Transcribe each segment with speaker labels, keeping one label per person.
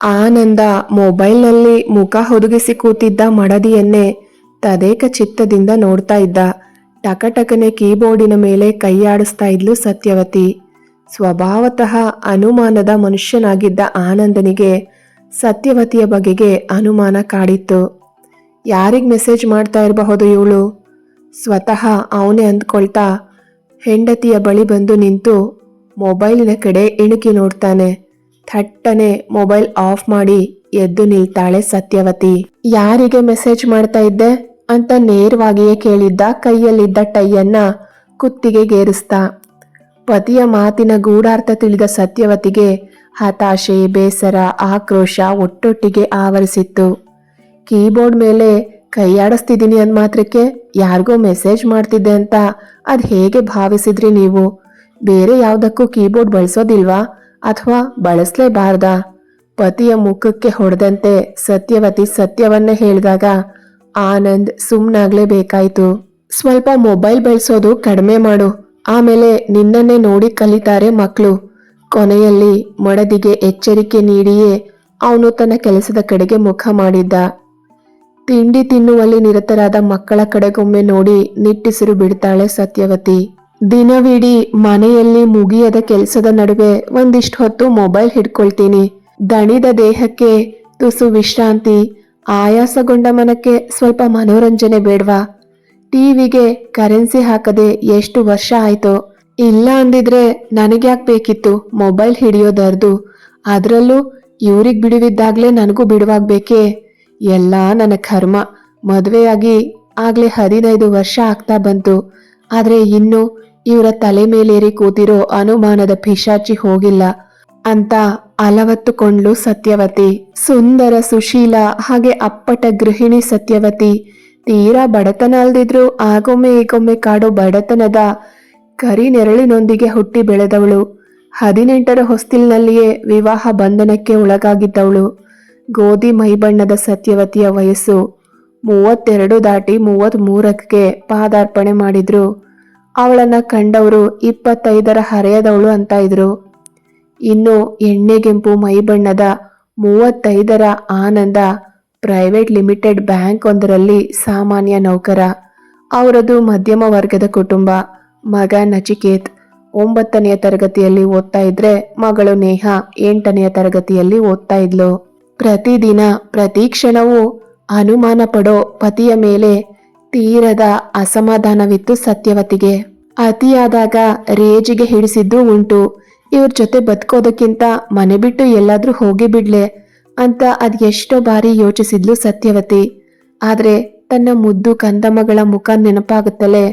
Speaker 1: ಆನಂದ ಮೊಬೈಲ್ನಲ್ಲಿ ಮುಖ ಹೊದಗಿಸಿ ಕೂತಿದ್ದ ಮಡದಿಯನ್ನೇ ತದೇಕ ಚಿತ್ತದಿಂದ ನೋಡ್ತಾ ಇದ್ದ. ಟಕಟಕನೆ ಕೀಬೋರ್ಡಿನ ಮೇಲೆ ಕೈಯಾಡಿಸ್ತಾ ಇದ್ಲು ಸತ್ಯವತಿ. ಸ್ವಭಾವತಃ ಅನುಮಾನದ ಮನುಷ್ಯನಾಗಿದ್ದ ಆನಂದನಿಗೆ ಸತ್ಯವತಿಯ ಬಗೆಗೆ ಅನುಮಾನ ಕಾಡಿತ್ತು. ಯಾರಿಗೆ ಮೆಸೇಜ್ ಮಾಡ್ತಾ ಇರಬಹುದು ಇವಳು? ಸ್ವತಃ ಅವನೇ ಅಂದ್ಕೊಳ್ತಾ, ಹೆಂಡತಿಯ ಬಳಿ ಬಂದು ನಿಂತು ಮೊಬೈಲಿನ ಕಡೆ ಇಣುಕಿ ನೋಡ್ತಾನೆ. ಥಟ್ಟನೆ ಮೊಬೈಲ್ ಆಫ್ ಮಾಡಿ ಎದ್ದು ನಿಲ್ತಾಳೆ ಸತ್ಯವತಿ. ಯಾರಿಗೆ ಮೆಸೇಜ್ ಮಾಡ್ತಾ ಇದ್ದೆ ಅಂತ ನೇರವಾಗಿಯೇ ಕೇಳಿದ್ದ ಕೈಯಲ್ಲಿದ್ದ ಟೈಯನ್ನ ಕುತ್ತಿಗೆಗೇರಿಸ್ತಾ ಪತಿಯ ಮಾತಿನ ಗೂಢಾರ್ಥ ತಿಳಿದ ಸತ್ಯವತಿಗೆ ಹತಾಶೆ, ಬೇಸರ, ಆಕ್ರೋಶ ಒಟ್ಟೊಟ್ಟಿಗೆ ಆವರಿಸಿತ್ತು. ಕೀಬೋರ್ಡ್ ಮೇಲೆ ಕೈಯಾಡಿಸ್ತಿದ್ದೀನಿ ಅಂದ ಮಾತ್ರಕ್ಕೆ ಯಾರಿಗೋ ಮೆಸೇಜ್ ಮಾಡ್ತಿದ್ದೆ ಅಂತ ಅದು ಹೇಗೆ ಭಾವಿಸಿದ್ರಿ ನೀವು? ಬೇರೆ ಯಾವುದಕ್ಕೂ ಕೀಬೋರ್ಡ್ ಬಳಸೋದಿಲ್ವಾ? ಅಥವಾ ಬಳಸಲೇಬಾರ್ದ? ಪತಿಯ ಮುಖಕ್ಕೆ ಹೊಡೆದಂತೆ ಸತ್ಯವತಿ ಸತ್ಯವನ್ನ ಹೇಳಿದಾಗ ಆನಂದ್ ಸುಮ್ಮನಾಗ್ಲೇಬೇಕಾಯ್ತು ಸ್ವಲ್ಪ ಮೊಬೈಲ್ ಬಳಸೋದು ಕಡಿಮೆ ಮಾಡು. ಆಮೇಲೆ ನಿನ್ನನ್ನೇ ನೋಡಿ ಕಲಿತಾರೆ ಮಕ್ಕಳು ಕೊನೆಯಲ್ಲಿ ಮಡದಿಗೆ ಎಚ್ಚರಿಕೆ ನೀಡಿಯೇ ಅವನು ತನ್ನ ಕೆಲಸದ ಕಡೆಗೆ ಮುಖ ಮಾಡಿದ್ದ. ತಿಂಡಿ ತಿನ್ನುವಲ್ಲಿ ನಿರತರಾದ ಮಕ್ಕಳ ಕಡೆಗೊಮ್ಮೆ ನೋಡಿ ನಿಟ್ಟಿಸಿರು ಬಿಡ್ತಾಳೆ ಸತ್ಯವತಿ. ದಿನವಿಡೀ ಮನೆಯಲ್ಲಿ ಮುಗಿಯದ ಕೆಲಸದ ನಡುವೆ ಒಂದಿಷ್ಟು ಹೊತ್ತು ಮೊಬೈಲ್ ಹಿಡ್ಕೊಳ್ತೀನಿ. ದಣಿದ ದೇಹಕ್ಕೆ ತುಸು ವಿಶ್ರಾಂತಿ, ಆಯಾಸಗೊಂಡ ಮನಕ್ಕೆ ಸ್ವಲ್ಪ ಮನೋರಂಜನೆ ಬೇಡ್ವಾ. ಟಿವಿಗೆ ಕರೆನ್ಸಿ ಹಾಕದೆ ಎಷ್ಟು ವರ್ಷ ಆಯ್ತು. ಇಲ್ಲ ಅಂದಿದ್ರೆ ನನಗ್ಯಾಕ್ ಬೇಕಿತ್ತು ಮೊಬೈಲ್ ಹಿಡಿಯೋದರ್ದು. ಅದರಲ್ಲೂ ಇವ್ರಿಗೆ ಬಿಡುವಿದ್ದಾಗ್ಲೇ ನನಗೂ ಬಿಡುವಾಗಬೇಕೇ. ಎಲ್ಲ ನನ್ನ ಕರ್ಮ ಮದುವೆಯಾಗಿ ಆಗ್ಲೇ ಹದಿನೈದು ವರ್ಷ ಆಗ್ತಾ ಬಂತು. ಆದ್ರೆ ಇನ್ನು ಇವರ ತಲೆ ಮೇಲೇರಿ ಕೂತಿರೋ ಅನುಮಾನದ ಪಿಶಾಚಿ ಹೋಗಿಲ್ಲ. ಅಂತ ಅಲವತ್ತುಕೊಂಡ್ಲು ಸತ್ಯವತಿ. ಸುಂದರ ಸುಶೀಲ ಹಾಗೆ ಅಪ್ಪಟ ಗೃಹಿಣಿ ಸತ್ಯವತಿ. ತೀರಾ ಬಡತನ ಅಲ್ದಿದ್ರು ಆಗೊಮ್ಮೆ ಈಗೊಮ್ಮೆ ಕಾಡೋ ಬಡತನದ ಕರಿ ನೆರಳಿನೊಂದಿಗೆ ಹುಟ್ಟಿ ಬೆಳೆದವಳು. ಹದಿನೆಂಟರ ಹೊಸ್ತಿಲ್ನಲ್ಲಿಯೇ ವಿವಾಹ ಬಂಧನಕ್ಕೆ ಒಳಗಾಗಿದ್ದವಳು. ಗೋಧಿ ಮೈಬಣ್ಣದ ಸತ್ಯವತಿಯ ವಯಸ್ಸು. ಮೂವತ್ತೆರಡು ದಾಟಿ ಮೂವತ್ತ್ ಮೂರಕ್ಕೆ ಪಾದಾರ್ಪಣೆ ಮಾಡಿದ್ರು. ಅವಳನ್ನ ಕಂಡವರು ಇಪ್ಪತ್ತೈದರ ಹರೆಯದವಳು ಅಂತ ಇದ್ರು. ಇನ್ನು ಎಣ್ಣೆಗೆಂಪು ಮೈಬಣ್ಣದ ಮೂವತ್ತೈದರ ಆನಂದ ಪ್ರೈವೇಟ್ ಲಿಮಿಟೆಡ್ ಬ್ಯಾಂಕ್ ಒಂದರಲ್ಲಿ ಸಾಮಾನ್ಯ ನೌಕರ. ಅವರದು ಮಧ್ಯಮ ವರ್ಗದ ಕುಟುಂಬ. ಮಗ ನಚಿಕೇತ್ ಒಂಬತ್ತನೆಯ ತರಗತಿಯಲ್ಲಿ ಓದ್ತಾ ಇದ್ರೆ ಮಗಳು ನೇಹ ಎಂಟನೆಯ ತರಗತಿಯಲ್ಲಿ ಓದ್ತಾ ಇದ್ಲು. ಪ್ರತಿದಿನ ಪ್ರತಿ ಕ್ಷಣವೂ ಅನುಮಾನ ಪಡೋ ಪತಿಯ ಮೇಲೆ ತೀರದ ಅಸಮಾಧಾನವಿತ್ತು ಸತ್ಯವತಿಗೆ. ಅತಿಯಾದಾಗ ರೇಜಿಗೆ ಹಿಡಿಸಿದ್ದು ಉಂಟು. ಇವ್ರ ಜೊತೆ ಬದುಕೋದಕ್ಕಿಂತ ಮನೆ ಬಿಟ್ಟು ಎಲ್ಲಾದ್ರೂ ಹೋಗಿ ಬಿಡ್ಲೆ ಅಂತ ಅದ್ ಎಷ್ಟೋ ಬಾರಿ ಯೋಚಿಸಿದ್ಲು ಸತ್ಯವತಿ. ಆದರೆ ತನ್ನ ಮುದ್ದು ಕಂದಮ್ಮಗಳ ಮುಖ ನೆನಪಾಗುತ್ತಲೇ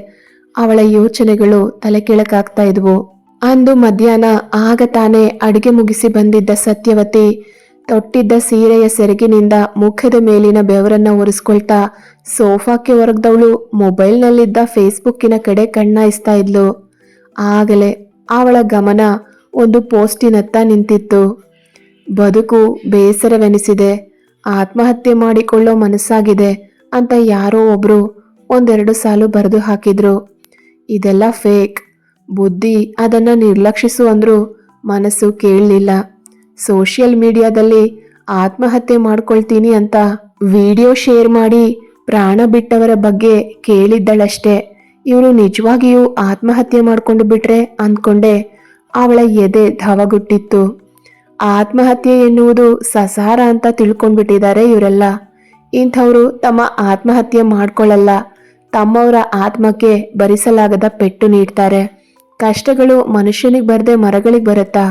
Speaker 1: ಅವಳ ಯೋಚನೆಗಳು ತಲೆ ಕೆಳಕಾಗ್ತಾ ಇದ್ವು. ಅಂದು ಮಧ್ಯಾಹ್ನ ಆಗ ತಾನೇ ಅಡಿಗೆ ಮುಗಿಸಿ ಬಂದಿದ್ದ ಸತ್ಯವತಿ ತೊಟ್ಟಿದ್ದ ಸೀರೆಯ ಸೆರಗಿನಿಂದ ಮುಖದ ಮೇಲಿನ ಬೆವರನ್ನ ಒರೆಸ್ಕೊಳ್ತಾ ಸೋಫಾಕ್ಕೆ ಹೊರಗ್ದವಳು ಮೊಬೈಲ್ನಲ್ಲಿದ್ದ ಫೇಸ್ಬುಕ್ಕಿನ ಕಡೆ ಕಣ್ಣಾಯಿಸ್ತಾ ಇದ್ಲು. ಆಗಲೇ ಅವಳ ಗಮನ ಒಂದು ಪೋಸ್ಟಿನತ್ತ ನಿಂತಿತ್ತು. ಬದುಕು ಬೇಸರವೆನಿಸಿದೆ. ಆತ್ಮಹತ್ಯೆ ಮಾಡಿಕೊಳ್ಳೋ ಮನಸ್ಸಾಗಿದೆ ಅಂತ ಯಾರೋ ಒಬ್ರು ಒಂದೆರಡು ಸಾಲು ಬರೆದು ಹಾಕಿದ್ರು. ಇದೆಲ್ಲ ಫೇಕ್. ಬುದ್ಧಿ ಅದನ್ನ ನಿರ್ಲಕ್ಷಿಸು ಅಂದ್ರು ಮನಸ್ಸು ಕೇಳಲಿಲ್ಲ. ಸೋಷಿಯಲ್ ಮೀಡಿಯಾದಲ್ಲಿ ಆತ್ಮಹತ್ಯೆ ಮಾಡ್ಕೊಳ್ತೀನಿ ಅಂತ ವಿಡಿಯೋ ಶೇರ್ ಮಾಡಿ ಪ್ರಾಣ ಬಿಟ್ಟವರ ಬಗ್ಗೆ ಕೇಳಿದ್ದಳಷ್ಟೇ. ಇವರು ನಿಜವಾಗಿಯೂ ಆತ್ಮಹತ್ಯೆ ಮಾಡ್ಕೊಂಡು ಬಿಟ್ರೆ ಅಂದ್ಕೊಂಡೆ ಅವಳ ಎದೆ ಧವಗುಟ್ಟಿತ್ತು. ಆತ್ಮಹತ್ಯೆ ಎನ್ನುವುದು ಸಸಾರ ಅಂತ ತಿಳ್ಕೊಂಡ್ಬಿಟ್ಟಿದ್ದಾರೆ ಇವರೆಲ್ಲ. ಇಂಥವರು ತಮ್ಮ ಆತ್ಮಹತ್ಯೆ ಮಾಡ್ಕೊಳ್ಳಲ್ಲ ತಮ್ಮವರ ಆತ್ಮಕ್ಕೆ ಭರಿಸಲಾಗದ ಪೆಟ್ಟು ನೀಡ್ತಾರೆ. ಕಷ್ಟಗಳು ಮನುಷ್ಯನಿಗೆ ಬರದೆ ಮರಗಳಿಗೆ ಬರುತ್ತಾ?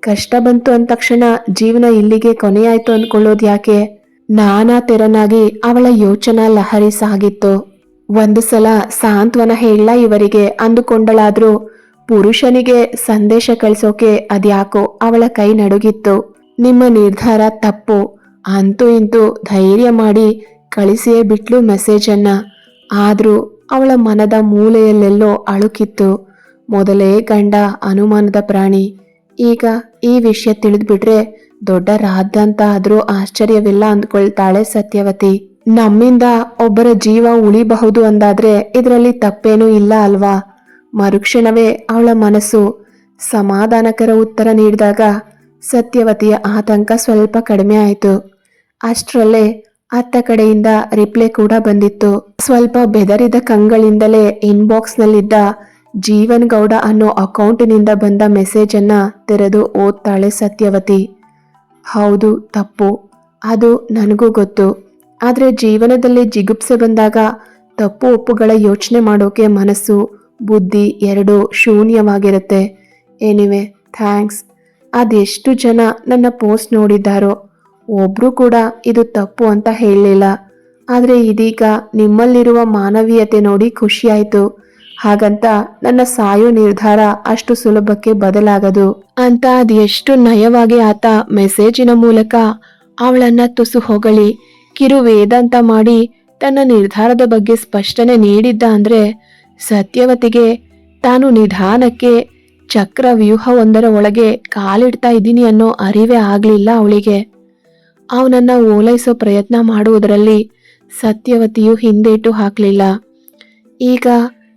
Speaker 1: ಕಷ್ಟ ಬಂತು ಅಂದ ತಕ್ಷಣ ಜೀವನ ಇಲ್ಲಿಗೆ ಕೊನೆಯಾಯ್ತು ಅಂದ್ಕೊಳ್ಳೋದು ಯಾಕೆ? ನಾನಾ ತೆರನಾಗಿ ಅವಳ ಯೋಚನಾ ಲಹರಿ ಸಾಗಿತ್ತು. ಒಂದು ಸಲ ಸಾಂತ್ವನ ಹೇಳ ಇವರಿಗೆ ಅಂದುಕೊಂಡಳಾದ್ರೂ ಪುರುಷನಿಗೆ ಸಂದೇಶ ಕಳಿಸೋಕೆ ಅದ್ಯಾಕೋ ಅವಳ ಕೈ ನಡುಗಿತ್ತು. ನಿಮ್ಮ ನಿರ್ಧಾರ ತಪ್ಪು. ಅಂತೂ ಇಂತೂ ಧೈರ್ಯ ಮಾಡಿ ಕಳಿಸಿಯೇ ಬಿಟ್ಲು ಮೆಸೇಜನ್ನ. ಆದರೂ ಅವಳ ಮನದ ಮೂಲೆಯಲ್ಲೆಲ್ಲೋ ಅಳುಕಿತ್ತು. ಮೊದಲೇ ಗಂಡ ಅನುಮಾನದ ಪ್ರಾಣಿ. ಈಗ ಈ ವಿಷಯ ತಿಳಿದ್ಬಿಟ್ರೆ ದೊಡ್ಡ ಆದ್ರೂ ಆಶ್ಚರ್ಯವಿಲ್ಲ ಅಂದ್ಕೊಳ್ತಾಳೆ ಸತ್ಯವತಿ. ನಮ್ಮಿಂದ ಒಬ್ಬರ ಜೀವ ಉಳಿಬಹುದು ಅಂದಾದ್ರೆ ಇದರಲ್ಲಿ ತಪ್ಪೇನೂ ಇಲ್ಲ ಅಲ್ವಾ? ಮರುಕ್ಷಣವೇ ಅವಳ ಮನಸ್ಸು. ಸಮಾಧಾನಕರ ಉತ್ತರ ನೀಡಿದಾಗ ಸತ್ಯವತಿಯ ಆತಂಕ ಸ್ವಲ್ಪ ಕಡಿಮೆ ಆಯಿತು. ಅಷ್ಟರಲ್ಲೇ ಅತ್ತ ಕಡೆಯಿಂದ ರಿಪ್ಲೈ ಕೂಡ ಬಂದಿತ್ತು. ಸ್ವಲ್ಪ ಬೆದರಿದ ಕಂಗಳಿಂದಲೇ ಇನ್ಬಾಕ್ಸ್ನಲ್ಲಿದ್ದ ಜೀವನ್ ಗೌಡ ಅನ್ನೋ ಅಕೌಂಟಿನಿಂದ ಬಂದ ಮೆಸೇಜನ್ನು ತೆರೆದು ಓದ್ತಾಳೆ ಸತ್ಯವತಿ. ಹೌದು, ತಪ್ಪು. ಅದು ನನಗೂ ಗೊತ್ತು. ಆದರೆ ಜೀವನದಲ್ಲಿ ಜಿಗುಪ್ಸೆ ಬಂದಾಗ ತಪ್ಪು ಒಪ್ಪುಗಳ ಯೋಚನೆ ಮಾಡೋಕೆ ಮನಸ್ಸು, ಬುದ್ಧಿ ಎರಡೂ ಶೂನ್ಯವಾಗಿರುತ್ತೆ. ಏನಿವೆ ಥ್ಯಾಂಕ್ಸ್ ಅದೆಷ್ಟು ಜನ ನನ್ನ ಪೋಸ್ಟ್ ನೋಡಿದ್ದಾರೋ ಒಬ್ಬರು ಕೂಡ ಇದು ತಪ್ಪು ಅಂತ ಹೇಳಲಿಲ್ಲ. ಆದರೆ ಇದೀಗ ನಿಮ್ಮಲ್ಲಿರುವ ಮಾನವೀಯತೆ ನೋಡಿ ಖುಷಿಯಾಯಿತು. ಹಾಗಂತ ನನ್ನ ಸಾಯೋ ನಿರ್ಧಾರ ಅಷ್ಟು ಸುಲಭಕ್ಕೆ ಬದಲಾಗದು. ಅಂತ ಅದೆಷ್ಟು ನಯವಾಗಿ ಆತ ಮೆಸೇಜಿನ ಮೂಲಕ ಅವಳನ್ನ ತುಸು ಹೊಗಳಿ, ಕಿರು ವೇದಾಂತ ಮಾಡಿ ತನ್ನ ನಿರ್ಧಾರದ ಬಗ್ಗೆ ಸ್ಪಷ್ಟನೆ ನೀಡಿದ್ದ ಅಂದ್ರೆ ಸತ್ಯವತಿಗೆ ತಾನು ನಿಧಾನಕ್ಕೆ ಚಕ್ರ ವ್ಯೂಹವೊಂದರ ಒಳಗೆ ಕಾಲಿಡ್ತಾ ಇದ್ದೀನಿ ಅನ್ನೋ ಅರಿವೇ ಆಗ್ಲಿಲ್ಲ ಅವಳಿಗೆ. ಅವನನ್ನ ಓಲೈಸೋ ಪ್ರಯತ್ನ ಮಾಡುವುದರಲ್ಲಿ ಸತ್ಯವತಿಯು ಹಿಂದೇಟು ಹಾಕಲಿಲ್ಲ. ಈಗ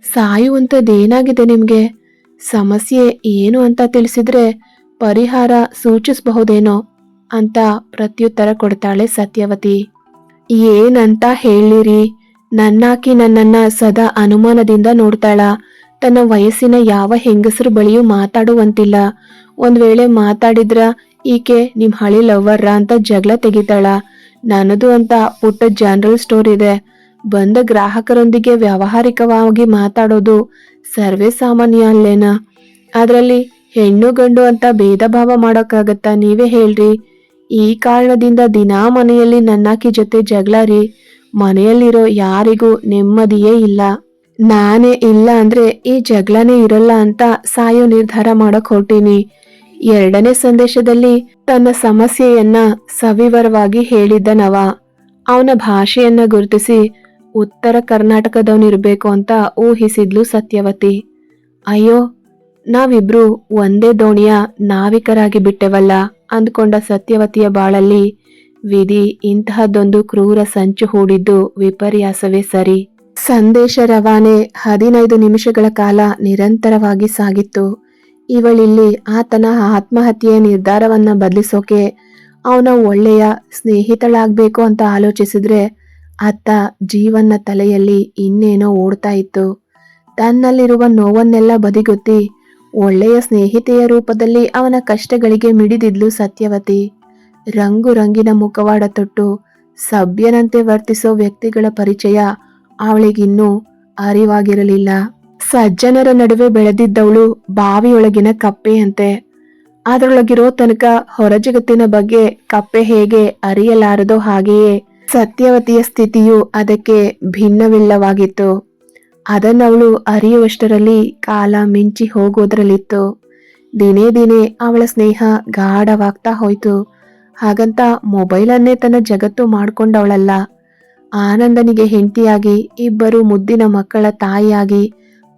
Speaker 1: ಸಾಯುವಂಥದ್ದೇನಾಗಿದೆ ನಿಮಗೆ? ಸಮಸ್ಯೆ ಏನು ಅಂತ ತಿಳಿಸಿದ್ರೆ ಪರಿಹಾರ ಸೂಚಿಸಬಹುದೇನೋ ಅಂತ ಪ್ರತ್ಯುತ್ತರ ಕೊಡ್ತಾಳೆ ಸತ್ಯವತಿ. ಏನಂತ ಹೇಳಿರಿ? ನನ್ನಾಕಿ ನನ್ನನ್ನ ಸದಾ ಅನುಮಾನದಿಂದ ನೋಡ್ತಾಳ. ತನ್ನ ವಯಸ್ಸಿನ ಯಾವ ಹೆಂಗಸರು ಬಳಿಯೂ ಮಾತಾಡುವಂತಿಲ್ಲ. ಒಂದ್ ವೇಳೆ ಮಾತಾಡಿದ್ರ ಈಕೆ ನಿಮ್ ಹಳಿ ಲವ್ವರ್ರ ಅಂತ ಜಗಳ ತೆಗಿತಾಳ. ನನ್ನದು ಅಂತ ಪುಟ್ಟ ಜನರಲ್ ಸ್ಟೋರ್ ಇದೆ. ಬಂದ ಗ್ರಾಹಕರೊಂದಿಗೆ ವ್ಯಾವಹಾರಿಕವಾಗಿ ಮಾತಾಡೋದು ಸರ್ವೇ ಸಾಮಾನ್ಯ ಅಲ್ಲೇನ? ಅದರಲ್ಲಿ ಹೆಣ್ಣು ಗಂಡು ಅಂತ ಭೇದ ಭಾವ ಮಾಡೋಕ್ಕಾಗತ್ತಾ ನೀವೇ ಹೇಳ್ರಿ. ಈ ಕಾರಣದಿಂದ ದಿನಾ ಮನೆಯಲ್ಲಿ ನನ್ನಾಕಿ ಜೊತೆ ಜಗಳ ರೀ. ಮನೆಯಲ್ಲಿರೋ ಯಾರಿಗೂ ನೆಮ್ಮದಿಯೇ ಇಲ್ಲ. ನಾನೇ ಇಲ್ಲ ಅಂದ್ರೆ ಈ ಜಗಳನೇ ಇರಲ್ಲ ಅಂತ ಸಾಯೋ ನಿರ್ಧಾರ ಮಾಡಕ್ ಹೊರಟೀನಿ. ಎರಡನೇ ಸಂದೇಶದಲ್ಲಿ ತನ್ನ ಸಮಸ್ಯೆಯನ್ನ ಸವಿವರವಾಗಿ ಹೇಳಿದ್ದ ನವ. ಅವನ ಭಾಷೆಯನ್ನ ಗುರುತಿಸಿ ಉತ್ತರ ಕರ್ನಾಟಕದವನಿರ್ಬೇಕು ಅಂತ ಊಹಿಸಿದ್ಲು ಸತ್ಯವತಿ. ಅಯ್ಯೋ, ನಾವಿಬ್ರು ಒಂದೇ ದೋಣಿಯ ನಾವಿಕರಾಗಿ ಬಿಟ್ಟೆವಲ್ಲ ಅಂದ್ಕೊಂಡ ಸತ್ಯವತಿಯ ಬಾಳಲ್ಲಿ ವಿಧಿ ಇಂತಹದ್ದೊಂದು ಕ್ರೂರ ಸಂಚು ಹೂಡಿದ್ದು ವಿಪರ್ಯಾಸವೇ ಸರಿ. ಸಂದೇಶ ರವಾನೆ ಹದಿನೈದು ನಿಮಿಷಗಳ ಕಾಲ ನಿರಂತರವಾಗಿ ಸಾಗಿತ್ತು. ಇವಳಿಲ್ಲಿ ಆತನ ಆತ್ಮಹತ್ಯೆಯ ನಿರ್ಧಾರವನ್ನ ಬದಲಿಸೋಕೆ ಅವನ ಒಳ್ಳೆಯ ಸ್ನೇಹಿತಳಾಗಬೇಕು ಅಂತ ಆಲೋಚಿಸಿದ್ರೆ ಅತ್ತ ಜೀವನ ತಲೆಯಲ್ಲಿ ಇನ್ನೇನೋ ಓಡ್ತಾ ಇತ್ತು. ತನ್ನಲ್ಲಿರುವ ನೋವನ್ನೆಲ್ಲ ಬದಿಗೊತ್ತಿ ಒಳ್ಳೆಯ ಸ್ನೇಹಿತೆಯ ರೂಪದಲ್ಲಿ ಅವನ ಕಷ್ಟಗಳಿಗೆ ಮಿಡಿದಿದ್ಲು ಸತ್ಯವತಿ. ರಂಗು ರಂಗಿನ ಮುಖವಾಡ ತೊಟ್ಟು ಸಭ್ಯನಂತೆ ವರ್ತಿಸೋ ವ್ಯಕ್ತಿಗಳ ಪರಿಚಯ ಅವಳಿಗಿನ್ನೂ ಅರಿವಾಗಿರಲಿಲ್ಲ. ಸಜ್ಜನರ ನಡುವೆ ಬೆಳೆದಿದ್ದವಳು ಬಾವಿಯೊಳಗಿನ ಕಪ್ಪೆಯಂತೆ. ಅದರೊಳಗಿರೋ ತನಕ ಹೊರಜಗತ್ತಿನ ಬಗ್ಗೆ ಕಪ್ಪೆ ಹೇಗೆ ಅರಿಯಲಾರದೋ ಹಾಗೆಯೇ ಸತ್ಯವತಿಯ ಸ್ಥಿತಿಯು ಅದಕ್ಕೆ ಭಿನ್ನವಿಲ್ಲವಾಗಿತ್ತು. ಅದನ್ನವಳು ಅರಿಯುವಷ್ಟರಲ್ಲಿ ಕಾಲ ಮಿಂಚಿ ಹೋಗೋದ್ರಲ್ಲಿತ್ತು ದಿನೇ ದಿನೇ ಅವಳ ಸ್ನೇಹ ಗಾಢವಾಗ್ತಾ ಹೋಯ್ತು. ಹಾಗಂತ ಮೊಬೈಲನ್ನೇ ತನ್ನ ಜಗತ್ತು ಮಾಡಿಕೊಂಡವಳಲ್ಲ. ಆನಂದನಿಗೆ ಹೆಂಡತಿಯಾಗಿ, ಇಬ್ಬರು ಮುದ್ದಿನ ಮಕ್ಕಳ ತಾಯಿಯಾಗಿ,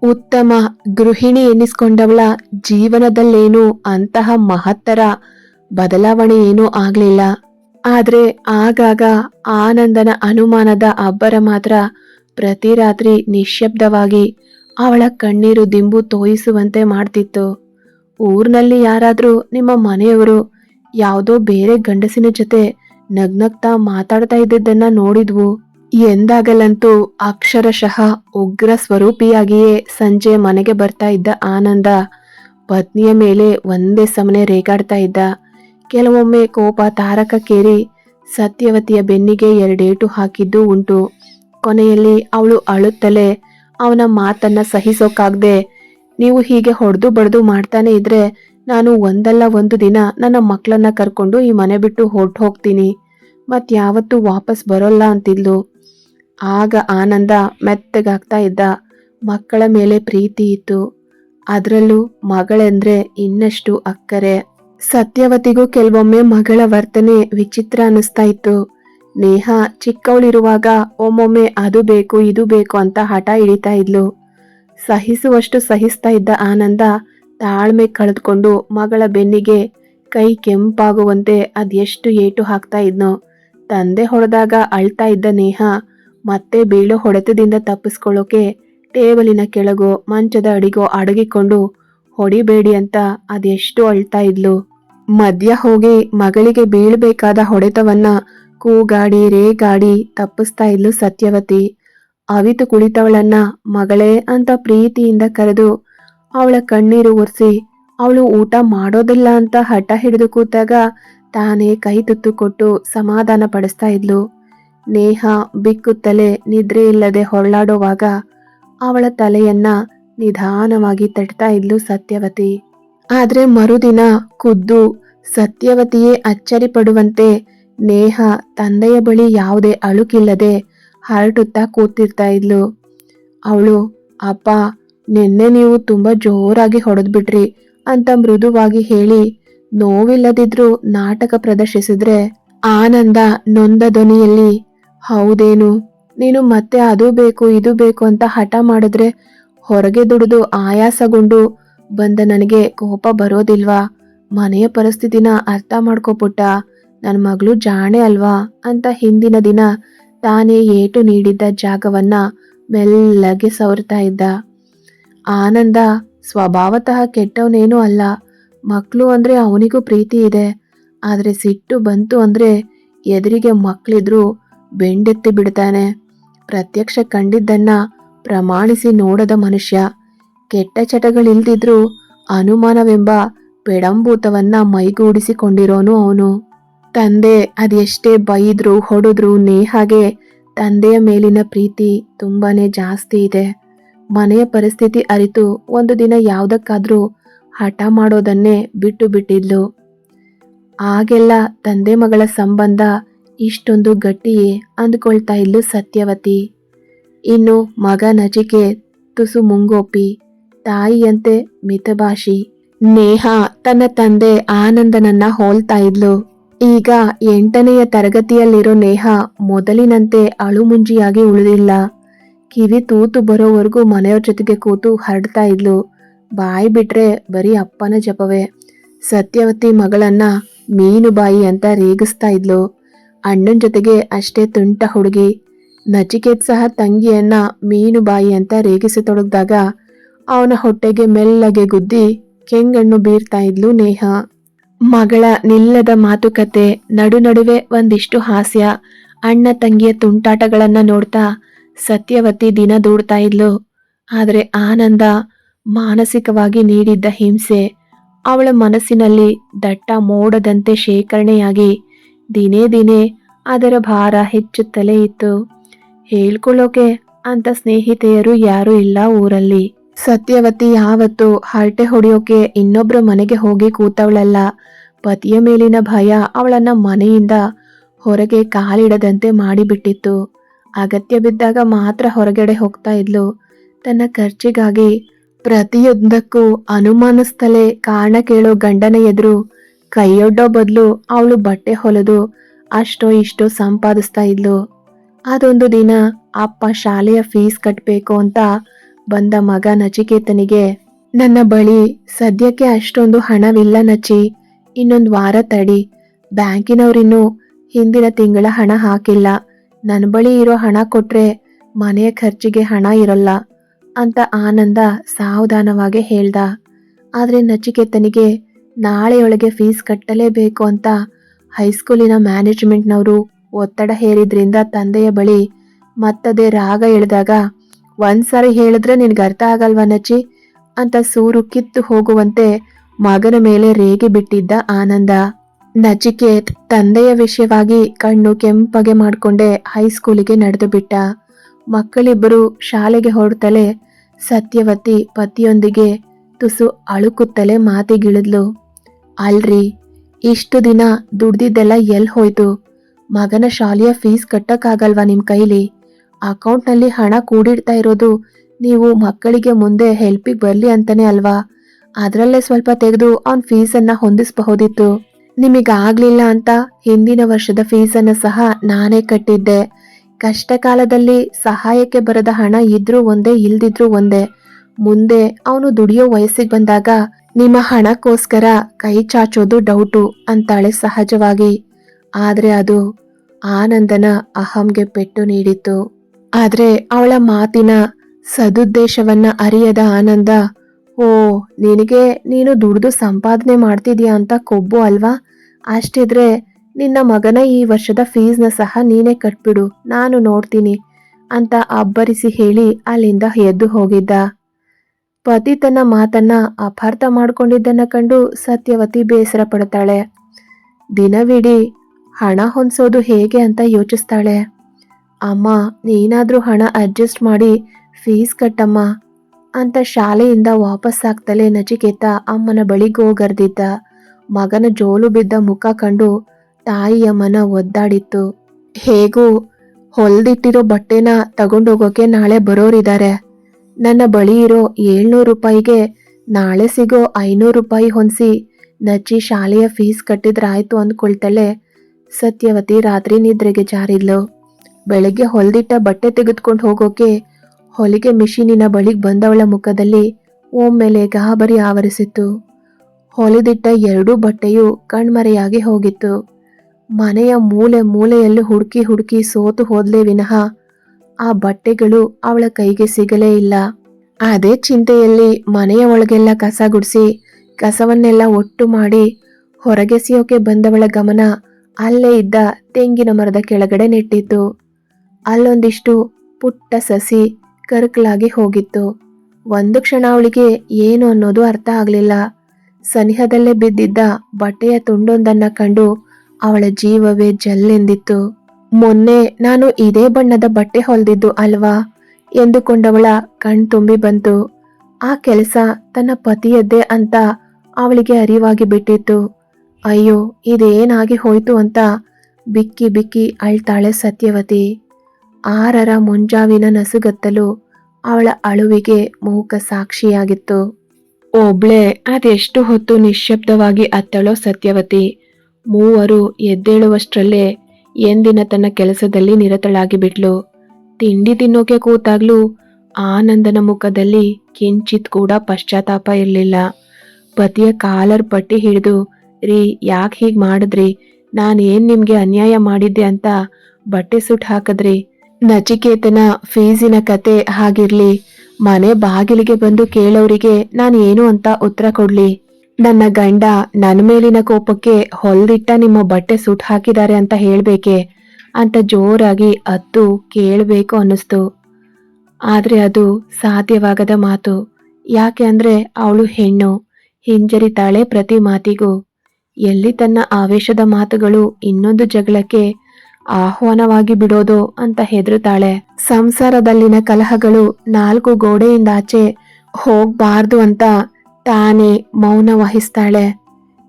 Speaker 1: ಉತ್ತಮ ಗೃಹಿಣಿ ಎನ್ನಿಸಿಕೊಂಡವಳ ಜೀವನದಲ್ಲೇನೂ ಅಂತಹ ಮಹತ್ತರ ಬದಲಾವಣೆ ಏನೂ ಆಗ್ಲಿಲ್ಲ. ಆದ್ರೆ ಆಗಾಗ ಆನಂದನ ಅನುಮಾನದ ಅಬ್ಬರ ಮಾತ್ರ ಪ್ರತಿ ರಾತ್ರಿ ನಿಶ್ಶಬ್ದವಾಗಿ ಅವಳ ಕಣ್ಣೀರು ದಿಂಬು ತೋಯಿಸುವಂತೆ ಮಾಡ್ತಿತ್ತು. ಊರ್ನಲ್ಲಿ ಯಾರಾದರೂ ನಿಮ್ಮ ಮನೆಯವರು ಯಾವುದೋ ಬೇರೆ ಗಂಡಸಿನ ಜೊತೆ ನಗ್ನಗ್ತಾ ಮಾತಾಡ್ತಾ ಇದ್ದಿದ್ದನ್ನ ನೋಡಿದ್ವು. ಎಂದಾಗಲಂತೂ ಅಕ್ಷರಶಃ ಉಗ್ರ ಸ್ವರೂಪಿಯಾಗಿಯೇ ಸಂಜೆ ಮನೆಗೆ ಬರ್ತಾ ಇದ್ದ ಆನಂದ ಪತ್ನಿಯ ಮೇಲೆ ಒಂದೇ ಸಮನೆ ರೇಗಾಡ್ತಾ ಇದ್ದ. ಕೆಲವೊಮ್ಮೆ ಕೋಪ ತಾರಕಕ್ಕೇರಿ ಸತ್ಯವತಿಯ ಬೆನ್ನಿಗೆ ಎರಡೇಟು ಹಾಕಿದ್ದು ಉಂಟು. ಕೊನೆಯಲ್ಲಿ ಅವಳು ಅಳುತ್ತಲೇ, ಅವನ ಮಾತನ್ನ ಸಹಿಸೋಕಾಗ್ದೆ, ನೀವು ಹೀಗೆ ಹೊಡೆದು ಬಡ್ದು ಮಾಡ್ತಾನೆ ಇದ್ರೆ ನಾನು ಒಂದಲ್ಲ ಒಂದು ದಿನ ನನ್ನ ಮಕ್ಕಳನ್ನ ಕರ್ಕೊಂಡು ಈ ಮನೆ ಬಿಟ್ಟು ಹೊರ್ಟು ಹೋಗ್ತೀನಿ. ಮತ್ ಯಾವತ್ತೂ ವಾಪಸ್ ಬರೋಲ್ಲ ಅಂತಿದ್ಲು. ಆಗ ಆನಂದ ಮೆತ್ತಗಾಗ್ತಾ ಇದ್ದ ಮಕ್ಕಳ ಮೇಲೆ ಪ್ರೀತಿ ಇತ್ತು. ಅದರಲ್ಲೂ ಮಗಳೆಂದ್ರೆ ಇನ್ನಷ್ಟು ಅಕ್ಕರೆ. ಸತ್ಯವತಿಗೂ ಕೆಲವೊಮ್ಮೆ ಮಗಳ ವರ್ತನೆ ವಿಚಿತ್ರ ಅನ್ನಿಸ್ತಾ ಇತ್ತು ನೇಹ ಚಿಕ್ಕವಳಿರುವಾಗ ಒಮ್ಮೊಮ್ಮೆ ಅದು ಬೇಕು, ಇದು ಬೇಕು ಅಂತ ಹಠ ಹಿಡಿತಾ ಇದ್ಲು. ಸಹಿಸುವಷ್ಟು ಸಹಿಸ್ತಾ ಇದ್ದ ಆನಂದ ತಾಳ್ಮೆ ಕಳೆದುಕೊಂಡು ಮಗಳ ಬೆನ್ನಿಗೆ ಕೈ ಕೆಂಪಾಗುವಂತೆ ಅದೆಷ್ಟು ಏಟು ಹಾಕ್ತಾ ಇದ್ನೋ. ತಂದೆ ಹೊಡೆದಾಗ ಅಳ್ತಾ ಇದ್ದ ನೇಹ ಮತ್ತೆ ಬೀಳೋ ಹೊಡೆತದಿಂದ ತಪ್ಪಿಸ್ಕೊಳ್ಳೋಕೆ ಟೇಬಲಿನ ಕೆಳಗೋ, ಮಂಚದ ಅಡಿಗೋ ಅಡಗಿಕೊಂಡು, ಹೊಡಿಬೇಡಿ ಅಂತ ಅದೆಷ್ಟು ಅಳ್ತಾ ಇದ್ಲು. ಮಧ್ಯ ಹೋಗಿ ಮಗಳಿಗೆ ಬೀಳ್ಬೇಕಾದ ಹೊಡೆತವನ್ನ ಕೂಗಾಡಿ, ರೇಗಾಡಿ ತಪ್ಪಿಸ್ತಾ ಇದ್ಲು ಸತ್ಯವತಿ. ಅವಿತು ಕುಳಿತವಳನ್ನ ಮಗಳೇ ಅಂತ ಪ್ರೀತಿಯಿಂದ ಕರೆದು ಅವಳ ಕಣ್ಣೀರು ಒರೆಸಿ, ಅವಳು ಊಟ ಮಾಡೋದಿಲ್ಲ ಅಂತ ಹಠ ಹಿಡಿದು ಕೂತಾಗ ತಾನೇ ಕೈ ತುತ್ತು ಕೊಟ್ಟು ಸಮಾಧಾನ ಪಡಿಸ್ತಾ ಇದ್ಲು. ನೇಹ ಬಿಕ್ಕುತ್ತಲೇ ನಿದ್ರೆ ಇಲ್ಲದೆ ಹೊರಳಾಡುವಾಗ ಅವಳ ತಲೆಯನ್ನ ನಿಧಾನವಾಗಿ ತಟ್ತಾ ಇದ್ಲು ಸತ್ಯವತಿ. ಆದ್ರೆ ಮರುದಿನ ಖುದ್ದು ಸತ್ಯವತಿಯೇ ಅಚ್ಚರಿ ಪಡುವಂತೆ ನೇಹ ತಂದೆಯ ಬಳಿ ಯಾವುದೇ ಅಳುಕಿಲ್ಲದೆ ಹರಟುತ್ತಾ ಕೂತಿರ್ತಾ ಇದ್ಲು. ಅವಳು, ಅಪ್ಪ, ನಿನ್ನೆ ನೀವು ತುಂಬ ಜೋರಾಗಿ ಹೊಡೆದ್ಬಿಟ್ರಿ ಅಂತ ಮೃದುವಾಗಿ ಹೇಳಿ ನೋವಿಲ್ಲದಿದ್ರೂ ನಾಟಕ ಪ್ರದರ್ಶಿಸಿದ್ರೆ ಆನಂದ ನೊಂದ ಧ್ವನಿಯಲ್ಲಿ, ಹೌದೇನು? ನೀನು ಮತ್ತೆ ಅದು ಬೇಕು, ಇದು ಬೇಕು ಅಂತ ಹಠ ಮಾಡಿದ್ರೆ ಹೊರಗೆ ದುಡಿದು ಆಯಾಸಗೊಂಡು ಬಂದ ನನಗೆ ಕೋಪ ಬರೋದಿಲ್ವಾ? ಮನೆಯ ಪರಿಸ್ಥಿತಿನ ಅರ್ಥ ಮಾಡ್ಕೊಪುಟ್ಟ ನನ್ನ ಮಗಳು ಜಾಣೆ ಅಲ್ವಾ? ಅಂತ ಹಿಂದಿನ ದಿನ ತಾನೇ ಏಟು ನೀಡಿದ್ದ ಜಾಗವನ್ನ ಮೆಲ್ಲಗೆ ಸವರ್ತಾ ಇದ್ದ. ಆನಂದ ಸ್ವಭಾವತಃ ಕೆಟ್ಟವನೇನೂ ಅಲ್ಲ. ಮಕ್ಕಳು ಅಂದ್ರೆ ಅವನಿಗೂ ಪ್ರೀತಿ ಇದೆ. ಆದರೆ ಸಿಟ್ಟು ಬಂತು ಅಂದ್ರೆ ಎದುರಿಗೆ ಮಕ್ಕಳಿದ್ರು ಬೆಂಡೆತ್ತಿ ಬಿಡ್ತಾನೆ. ಪ್ರತ್ಯಕ್ಷ ಕಂಡಿದ್ದನ್ನ ಪ್ರಮಾಣಿಸಿ ನೋಡದ ಮನುಷ್ಯ. ಕೆಟ್ಟ ಚಟಗಳಿಲ್ದಿದ್ರೂ ಅನುಮಾನವೆಂಬ ಪೆಡಂಭೂತವನ್ನ ಮೈಗೂಡಿಸಿಕೊಂಡಿರೋನು ಅವನು. ತಂದೆ, ಅದೆಷ್ಟೇ ಬೈದ್ರು, ಹೊಡೆದ್ರು, ನೇಹಾಗೆ ತಂದೆಯ ಮೇಲಿನ ಪ್ರೀತಿ ತುಂಬಾನೇ ಜಾಸ್ತಿ ಇದೆ. ಮನೆಯ ಪರಿಸ್ಥಿತಿ ಅರಿತು ಒಂದು ದಿನ ಯಾವುದಕ್ಕಾದ್ರೂ ಹಠ ಮಾಡೋದನ್ನೇ ಬಿಟ್ಟು ಬಿಟ್ಟಿದ್ಲು. ಆಗೆಲ್ಲ ತಂದೆ ಮಗಳ ಸಂಬಂಧ ಇಷ್ಟೊಂದು ಗಟ್ಟಿಯೇ ಅಂದುಕೊಳ್ತಾ ಇದ್ಲು ಸತ್ಯವತಿ. ಇನ್ನು ಮಗ ನಜಿಕೆ ತುಸು ಮುಂಗೋಪಿ ತಾಯಿಯಂತೆ ಮಿತಭಾಷಿ. ನೇಹ ತನ್ನ ತಂದೆ ಆನಂದನನ್ನ ಹೋಲ್ತಾ ಇದ್ಲು. ಈಗ ಎಂಟನೆಯ ತರಗತಿಯಲ್ಲಿರೋ ನೇಹ ಮೊದಲಿನಂತೆ ಅಳುಮುಂಜಿಯಾಗಿ ಉಳಿದಿಲ್ಲ. ಕಿವಿ ತೂತು ಬರೋವರೆಗೂ ಮನೆಯವ್ರ ಜೊತೆಗೆ ಕೂತು ಹರಡ್ತಾ ಇದ್ಲು. ಬಾಯಿ ಬಿಟ್ರೆ ಬರೀ ಅಪ್ಪನ ಜಪವೇ. ಸತ್ಯವತಿ ಮಗಳನ್ನ ಮೀನು ಬಾಯಿ ಅಂತ ರೇಗಿಸ್ತಾ ಇದ್ಲು. ಅಣ್ಣನ ಜೊತೆಗೆ ಅಷ್ಟೇ ತುಂಟ ಹುಡುಗಿ. ನಚಿಕೇತ್ ಸಹ ತಂಗಿಯನ್ನ ಮೀನು ಬಾಯಿ ಅಂತ ರೇಗಿಸತೊಡಗ್ದಾಗ ಅವನ ಹೊಟ್ಟೆಗೆ ಮೆಲ್ಲಗೆ ಗುದ್ದಿ ಕೆಂಗಣ್ಣು ಬೀರ್ತಾ ಇದ್ಲು ನೇಹ. ಮಗಳ ನಿಲ್ಲದ ಮಾತುಕತೆ, ನಡು ನಡುವೆ ಒಂದಿಷ್ಟು ಹಾಸ್ಯ, ಅಣ್ಣ ತಂಗಿಯ ತುಂಟಾಟಗಳನ್ನ ನೋಡ್ತಾ ಸತ್ಯವತಿ ದಿನ ದೂಡ್ತಾ ಇದ್ಲು. ಆದ್ರೆ ಆನಂದ ಮಾನಸಿಕವಾಗಿ ನೀಡಿದ್ದ ಹಿಂಸೆ, ಅವಳ ಮನಸ್ಸಿನಲ್ಲಿ ದಟ್ಟ ಮೋಡದಂತೆ ಶೇಖರಣೆಯಾಗಿ ದಿನೇ ದಿನೇ ಅದರ ಭಾರ ಹೆಚ್ಚುತ್ತಲೇ ಇತ್ತು. ಹೇಳ್ಕೊಳ್ಳೋಕೆ ಅಂತ ಸ್ನೇಹಿತೆಯರು ಯಾರೂ ಇಲ್ಲ ಊರಲ್ಲಿ. ಸತ್ಯವತಿ ಯಾವತ್ತು ಹರಟೆ ಹೊಡೆಯೋಕೆ ಇನ್ನೊಬ್ರ ಮನೆಗೆ ಹೋಗಿ ಕೂತವಳಲ್ಲ. ಪತಿಯ ಮೇಲಿನ ಭಯ ಅವಳನ್ನ ಮನೆಯಿಂದ ಹೊರಗೆ ಕಾಲಿಡದಂತೆ ಮಾಡಿಬಿಟ್ಟಿತ್ತು. ಅಗತ್ಯ ಬಿದ್ದಾಗ ಮಾತ್ರ ಹೊರಗಡೆ ಹೋಗ್ತಾ ಇದ್ಲು. ತನ್ನ ಖರ್ಚಿಗಾಗಿ ಪ್ರತಿಯೊಂದಕ್ಕೂ ಅನುಮಾನಿಸ್ತಲೇ ಕಾರಣ ಕೇಳೋ ಗಂಡನ ಎದುರು ಕೈಯೊಡ್ಡೋ ಬದಲು ಅವಳು ಬಟ್ಟೆ ಹೊಲದು ಅಷ್ಟೋ ಇಷ್ಟೋ ಸಂಪಾದಿಸ್ತಾ ಇದ್ಲು. ಅದೊಂದು ದಿನ ಅಪ್ಪ ಶಾಲೆಯ ಫೀಸ್ ಕಟ್ಟಬೇಕು ಅಂತ ಬಂದ ಮಗ ನಚಿಕೇತನಿಗೆ, ನನ್ನ ಬಳಿ ಸದ್ಯಕ್ಕೆ ಅಷ್ಟೊಂದು ಹಣವಿಲ್ಲ ನಚಿ ಇನ್ನೊಂದು ವಾರ ತಡಿ. ಬ್ಯಾಂಕಿನವರಿನ್ನೂ ಹಿಂದಿನ ತಿಂಗಳ ಹಣ ಹಾಕಿಲ್ಲ. ನನ್ನ ಬಳಿ ಇರೋ ಹಣ ಕೊಟ್ರೆ ಮನೆಯ ಖರ್ಚಿಗೆ ಹಣ ಇರಲ್ಲ ಅಂತ ಆನಂದ ಸಾವಧಾನವಾಗಿ ಹೇಳ್ದ. ಆದರೆ ನಚಿಕೇತನಿಗೆ, ನಾಳೆಯೊಳಗೆ ಫೀಸ್ ಕಟ್ಟಲೇಬೇಕು ಅಂತ ಹೈಸ್ಕೂಲಿನ ಮ್ಯಾನೇಜ್ಮೆಂಟ್ನವರು ಒತ್ತಡ ಹೇರಿದ್ರಿಂದ ತಂದೆಯ ಬಳಿ ಮತ್ತದೇ ರಾಗ ಎಳೆದಾಗ ಒಂದ್ಸಾರಿ ಹೇಳಿದ್ರೆ ನಿನ್ಗೆ ಅರ್ಥ ಆಗಲ್ವಾ ನಚ್ಚಿ? ಅಂತ ಸೂರು ಕಿತ್ತು ಹೋಗುವಂತೆ ಮಗನ ಮೇಲೆ ರೇಗಿ ಬಿಟ್ಟಿದ್ದ ಆನಂದ. ನಚಿಕೇತ್ ತಂದೆಯ ವಿಷಯವಾಗಿ ಕಣ್ಣು ಕೆಂಪಗೆ ಮಾಡಿಕೊಂಡೆ ಹೈಸ್ಕೂಲಿಗೆ ನಡೆದು ಬಿಟ್ಟ. ಮಕ್ಕಳಿಬ್ಬರು ಶಾಲೆಗೆ ಹೊರಡ್ತಲೇ ಸತ್ಯವತಿ ಪತಿಯೊಂದಿಗೆ ತುಸು ಅಳುಕುತ್ತಲೇ ಮಾತಿಗಿಳಿದ್ಲು. ಅಲ್ರಿ, ಇಷ್ಟು ದಿನ ದುಡ್ದಿದ್ದೆಲ್ಲ ಎಲ್ಲಿ ಹೋಯ್ತು? ಮಗನ ಶಾಲೆಯ ಫೀಸ್ ಕಟ್ಟಕ್ಕಾಗಲ್ವಾ ನಿಮ್ಮ ಕೈಲಿ? ಅಕೌಂಟ್ನಲ್ಲಿ ಹಣ ಕೂಡಿಡ್ತಾ ಇರೋದು ನೀವು ಮಕ್ಕಳಿಗೆ ಮುಂದೆ ಹೆಲ್ಪಿಗೆ ಬರಲಿ ಅಂತಾನೆ ಅಲ್ವಾ? ಅದರಲ್ಲೇ ಸ್ವಲ್ಪ ತೆಗೆದು ಅವನ್ ಫೀಸನ್ನು ಹೊಂದಿಸಬಹುದಿತ್ತು. ನಿಮಗಾಗಲಿಲ್ಲ ಅಂತ ಹಿಂದಿನ ವರ್ಷದ ಫೀಸನ್ನು ಸಹ ನಾನೇ ಕಟ್ಟಿದ್ದೆ. ಕಷ್ಟ ಕಾಲದಲ್ಲಿ ಸಹಾಯಕ್ಕೆ ಬರದ ಹಣ ಇದ್ರೂ ಒಂದೇ, ಇಲ್ದಿದ್ರೂ ಒಂದೇ. ಮುಂದೆ ಅವನು ದುಡಿಯೋ ವಯಸ್ಸಿಗೆ ಬಂದಾಗ ನಿಮ್ಮ ಹಣಕ್ಕೋಸ್ಕರ ಕೈ ಚಾಚೋದು ಡೌಟು ಅಂತಾಳೆ ಸಹಜವಾಗಿ. ಆದ್ರೆ ಅದು ಆನಂದನ ಅಹಂಗೆ ಪೆಟ್ಟು ನೀಡಿತು ಆದ್ರೆ ಅವಳ ಮಾತಿನ ಸದುದ್ದೇಶವನ್ನ ಅರಿಯದ ಆನಂದ, ಓ, ನಿನಗೆ ನೀನು ದುಡ್ದು ಸಂಪಾದನೆ ಮಾಡ್ತಿದ್ಯಾ ಅಂತ ಕೊಬ್ಬು ಅಲ್ವಾ? ಅಷ್ಟಿದ್ರೆ ನಿನ್ನ ಮಗನ ಈ ವರ್ಷದ ಫೀಸ್ನ ಸಹ ನೀನೇ ಕಟ್ಬಿಡು, ನಾನು ನೋಡ್ತೀನಿ, ಅಂತ ಅಬ್ಬರಿಸಿ ಹೇಳಿ ಅಲ್ಲಿಂದ ಎದ್ದು ಹೋಗಿದ್ದ. ಪತಿ ತನ್ನ ಮಾತನ್ನ ಅಪಾರ್ಥ ಮಾಡಿಕೊಂಡಿದ್ದನ್ನ ಕಂಡು ಸತ್ಯವತಿ ಬೇಸರ ಪಡ್ತಾಳೆ. ದಿನವಿಡೀ ಹಣ ಹೊಂದಿಸೋದು ಹೇಗೆ ಅಂತ ಯೋಚಿಸ್ತಾಳೆ. ಅಮ್ಮ, ನೀನಾದ್ರೂ ಹಣ ಅಡ್ಜಸ್ಟ್ ಮಾಡಿ ಫೀಸ್ ಕಟ್ಟಮ್ಮ ಅಂತ ಶಾಲೆಯಿಂದ ವಾಪಸ್ ಆಗ್ತಲೇ ನಚಿಕೇತ ಅಮ್ಮನ ಬಳಿಗೆ ಹೋಗರ್ದಿದ್ದ. ಮಗನ ಜೋಲು ಬಿದ್ದ ಮುಖ ಕಂಡು ತಾಯಿಯ ಮನ ಒದ್ದಾಡಿತ್ತು. ಹೇಗೂ ಹೊಲ್ದಿಟ್ಟಿರೋ ಬಟ್ಟೆನ ತಗೊಂಡೋಗೋಕೆ ನಾಳೆ ಬರೋರಿದ್ದಾರೆ ನನ್ನ ಬಳಿ ಇರೋ ಏಳ್ನೂರು ರೂಪಾಯಿಗೆ ನಾಳೆ ಸಿಗೋ ಐನೂರು ರೂಪಾಯಿ ಹೊಂದಿಸಿ ನಚ್ಚಿ ಶಾಲೆಯ ಫೀಸ್ ಕಟ್ಟಿದ್ರಾಯ್ತು ಅಂದ್ಕೊಳ್ತಲೇ ಸತ್ಯವತಿ ರಾತ್ರಿ ನಿದ್ರೆಗೆ ಜಾರಿದ್ಲು. ಬೆಳಗ್ಗೆ ಹೊಲ್ದಿಟ್ಟ ಬಟ್ಟೆ ತೆಗೆದುಕೊಂಡು ಹೋಗೋಕೆ ಹೊಲಿಗೆ ಮಿಷಿನಿನ ಬಳಿಗೆ ಬಂದವಳ ಮುಖದಲ್ಲಿ ಒಮ್ಮೆಲೆ ಗಾಬರಿ ಆವರಿಸಿತ್ತು. ಹೊಲಿದಿಟ್ಟ ಎರಡೂ ಬಟ್ಟೆಯು ಕಣ್ಮರೆಯಾಗಿ ಹೋಗಿತ್ತು. ಮನೆಯ ಮೂಲೆ ಮೂಲೆಯಲ್ಲೂ ಹುಡುಕಿ ಹುಡುಕಿ ಸೋತು ಹೋದ್ಲೆ ವಿನಃ ಆ ಬಟ್ಟೆಗಳು ಅವಳ ಕೈಗೆ ಸಿಗಲೇ ಇಲ್ಲ. ಅದೇ ಚಿಂತೆಯಲ್ಲಿ ಮನೆಯ ಒಳಗೆಲ್ಲ ಕಸ ಗುಡಿಸಿ ಕಸವನ್ನೆಲ್ಲ ಒಟ್ಟು ಮಾಡಿ ಹೊರಗೆಸಿಯೋಕೆ ಬಂದವಳ ಗಮನ ಅಲ್ಲೇ ಇದ್ದ ತೆಂಗಿನ ಮರದ ಕೆಳಗಡೆ ನೆಟ್ಟಿತ್ತು. ಅಲ್ಲೊಂದಿಷ್ಟು ಪುಟ್ಟ ಸಸಿ ಕರ್ಕಲಾಗಿ ಹೋಗಿತ್ತು. ಒಂದು ಕ್ಷಣ ಅವಳಿಗೆ ಏನು ಅನ್ನೋದು ಅರ್ಥ ಆಗಲಿಲ್ಲ. ಸನಿಹದಲ್ಲೇ ಬಿದ್ದಿದ್ದ ಬಟ್ಟೆಯ ತುಂಡೊಂದನ್ನ ಕಂಡು ಅವಳ ಜೀವವೇ ಜಲ್ಲೆಂದಿತ್ತು. ಮೊನ್ನೆ ನಾನು ಇದೇ ಬಣ್ಣದ ಬಟ್ಟೆ ಹೊಲ್ದಿದ್ದು ಅಲ್ವಾ ಎಂದುಕೊಂಡವಳ ಕಣ್ ತುಂಬಿ ಬಂತು. ಆ ಕೆಲಸ ತನ್ನ ಪತಿಯದ್ದೇ ಅಂತ ಅವಳಿಗೆ ಅರಿವಾಗಿ ಬಿಟ್ಟಿತ್ತು. ಅಯ್ಯೋ, ಇದೇನಾಗಿ ಹೋಯ್ತು ಅಂತ ಬಿಕ್ಕಿ ಬಿಕ್ಕಿ ಅಳ್ತಾಳೆ ಸತ್ಯವತಿ. ಆರರ ಮುಂಜಾವಿನ ನಸುಗತ್ತಲು ಅವಳ ಅಳುವಿಗೆ ಮೂಕ ಸಾಕ್ಷಿಯಾಗಿತ್ತು ಒಬ್ಳೆ, ಅದೆಷ್ಟು ಹೊತ್ತು ನಿಶ್ಶಬ್ದವಾಗಿ ಅತ್ತಳೋ ಸತ್ಯವತಿ. ಮೂವರು ಎದ್ದೇಳುವಷ್ಟರಲ್ಲೇ ಎಂದಿನ ತನ್ನ ಕೆಲಸದಲ್ಲಿ ನಿರತಳಾಗಿ ಬಿಟ್ಲು. ತಿಂಡಿ ತಿನ್ನೋಕೆ ಕೂತಾಗ್ಲೂ ಆನಂದನ ಮುಖದಲ್ಲಿ ಕಿಂಚಿತ್ ಕೂಡ ಪಶ್ಚಾತ್ತಾಪ ಇರಲಿಲ್ಲ. ಪತಿಯ ಕಾಲರ್ ಪಟ್ಟಿ ಹಿಡಿದು, ರೀ, ಯಾಕೆ ಹೀಗೆ ಮಾಡಿದ್ರಿ? ನಾನೇನು ನಿಮಗೆ ಅನ್ಯಾಯ ಮಾಡಿದ್ದೆ ಅಂತ ಬಟ್ಟೆ ಸುಟ್ಟು ಹಾಕದ್ರಿ. ನಚಿಕೇತನ ಫೀಸಿನ ಕತೆ ಹಾಗಿರ್ಲಿ. ಮನೆ ಬಾಗಿಲಿಗೆ ಬಂದು ಕೇಳೋರಿಗೆ ನಾನು ಏನು ಅಂತ ಉತ್ತರ ಕೊಡ್ಲಿ. ನನ್ನ ಗಂಡ ನನ್ನ ಮೇಲಿನ ಕೋಪಕ್ಕೆ ಹೊಲ್ದಿಟ್ಟ ನಿಮ್ಮ ಬಟ್ಟೆ ಸುಟ್ ಹಾಕಿದ್ದಾರೆ ಅಂತ ಹೇಳ್ಬೇಕೆ? ಅಂತ ಜೋರಾಗಿ ಅತ್ತು ಕೇಳಬೇಕು ಅನ್ನಿಸ್ತು. ಆದ್ರೆ ಅದು ಸಾಧ್ಯವಾಗದ ಮಾತು. ಯಾಕೆ ಅಂದರೆ ಅವಳು ಹೆಣ್ಣು, ಹಿಂಜರಿತಾಳೆ ಪ್ರತಿ ಮಾತಿಗೂ. ಎಲ್ಲಿ ತನ್ನ ಆವೇಶದ ಮಾತುಗಳು ಇನ್ನೊಂದು ಜಗಳಕ್ಕೆ ಆಹ್ವಾನವಾಗಿ ಬಿಡೋದು ಅಂತ ಹೆದರುತ್ತಾಳೆ. ಸಂಸಾರದಲ್ಲಿನ ಕಲಹಗಳು ನಾಲ್ಕು ಗೋಡೆಯಿಂದಾಚೆ ಹೋಗ್ಬಾರ್ದು ಅಂತ ತಾನೇ ಮೌನ ವಹಿಸ್ತಾಳೆ.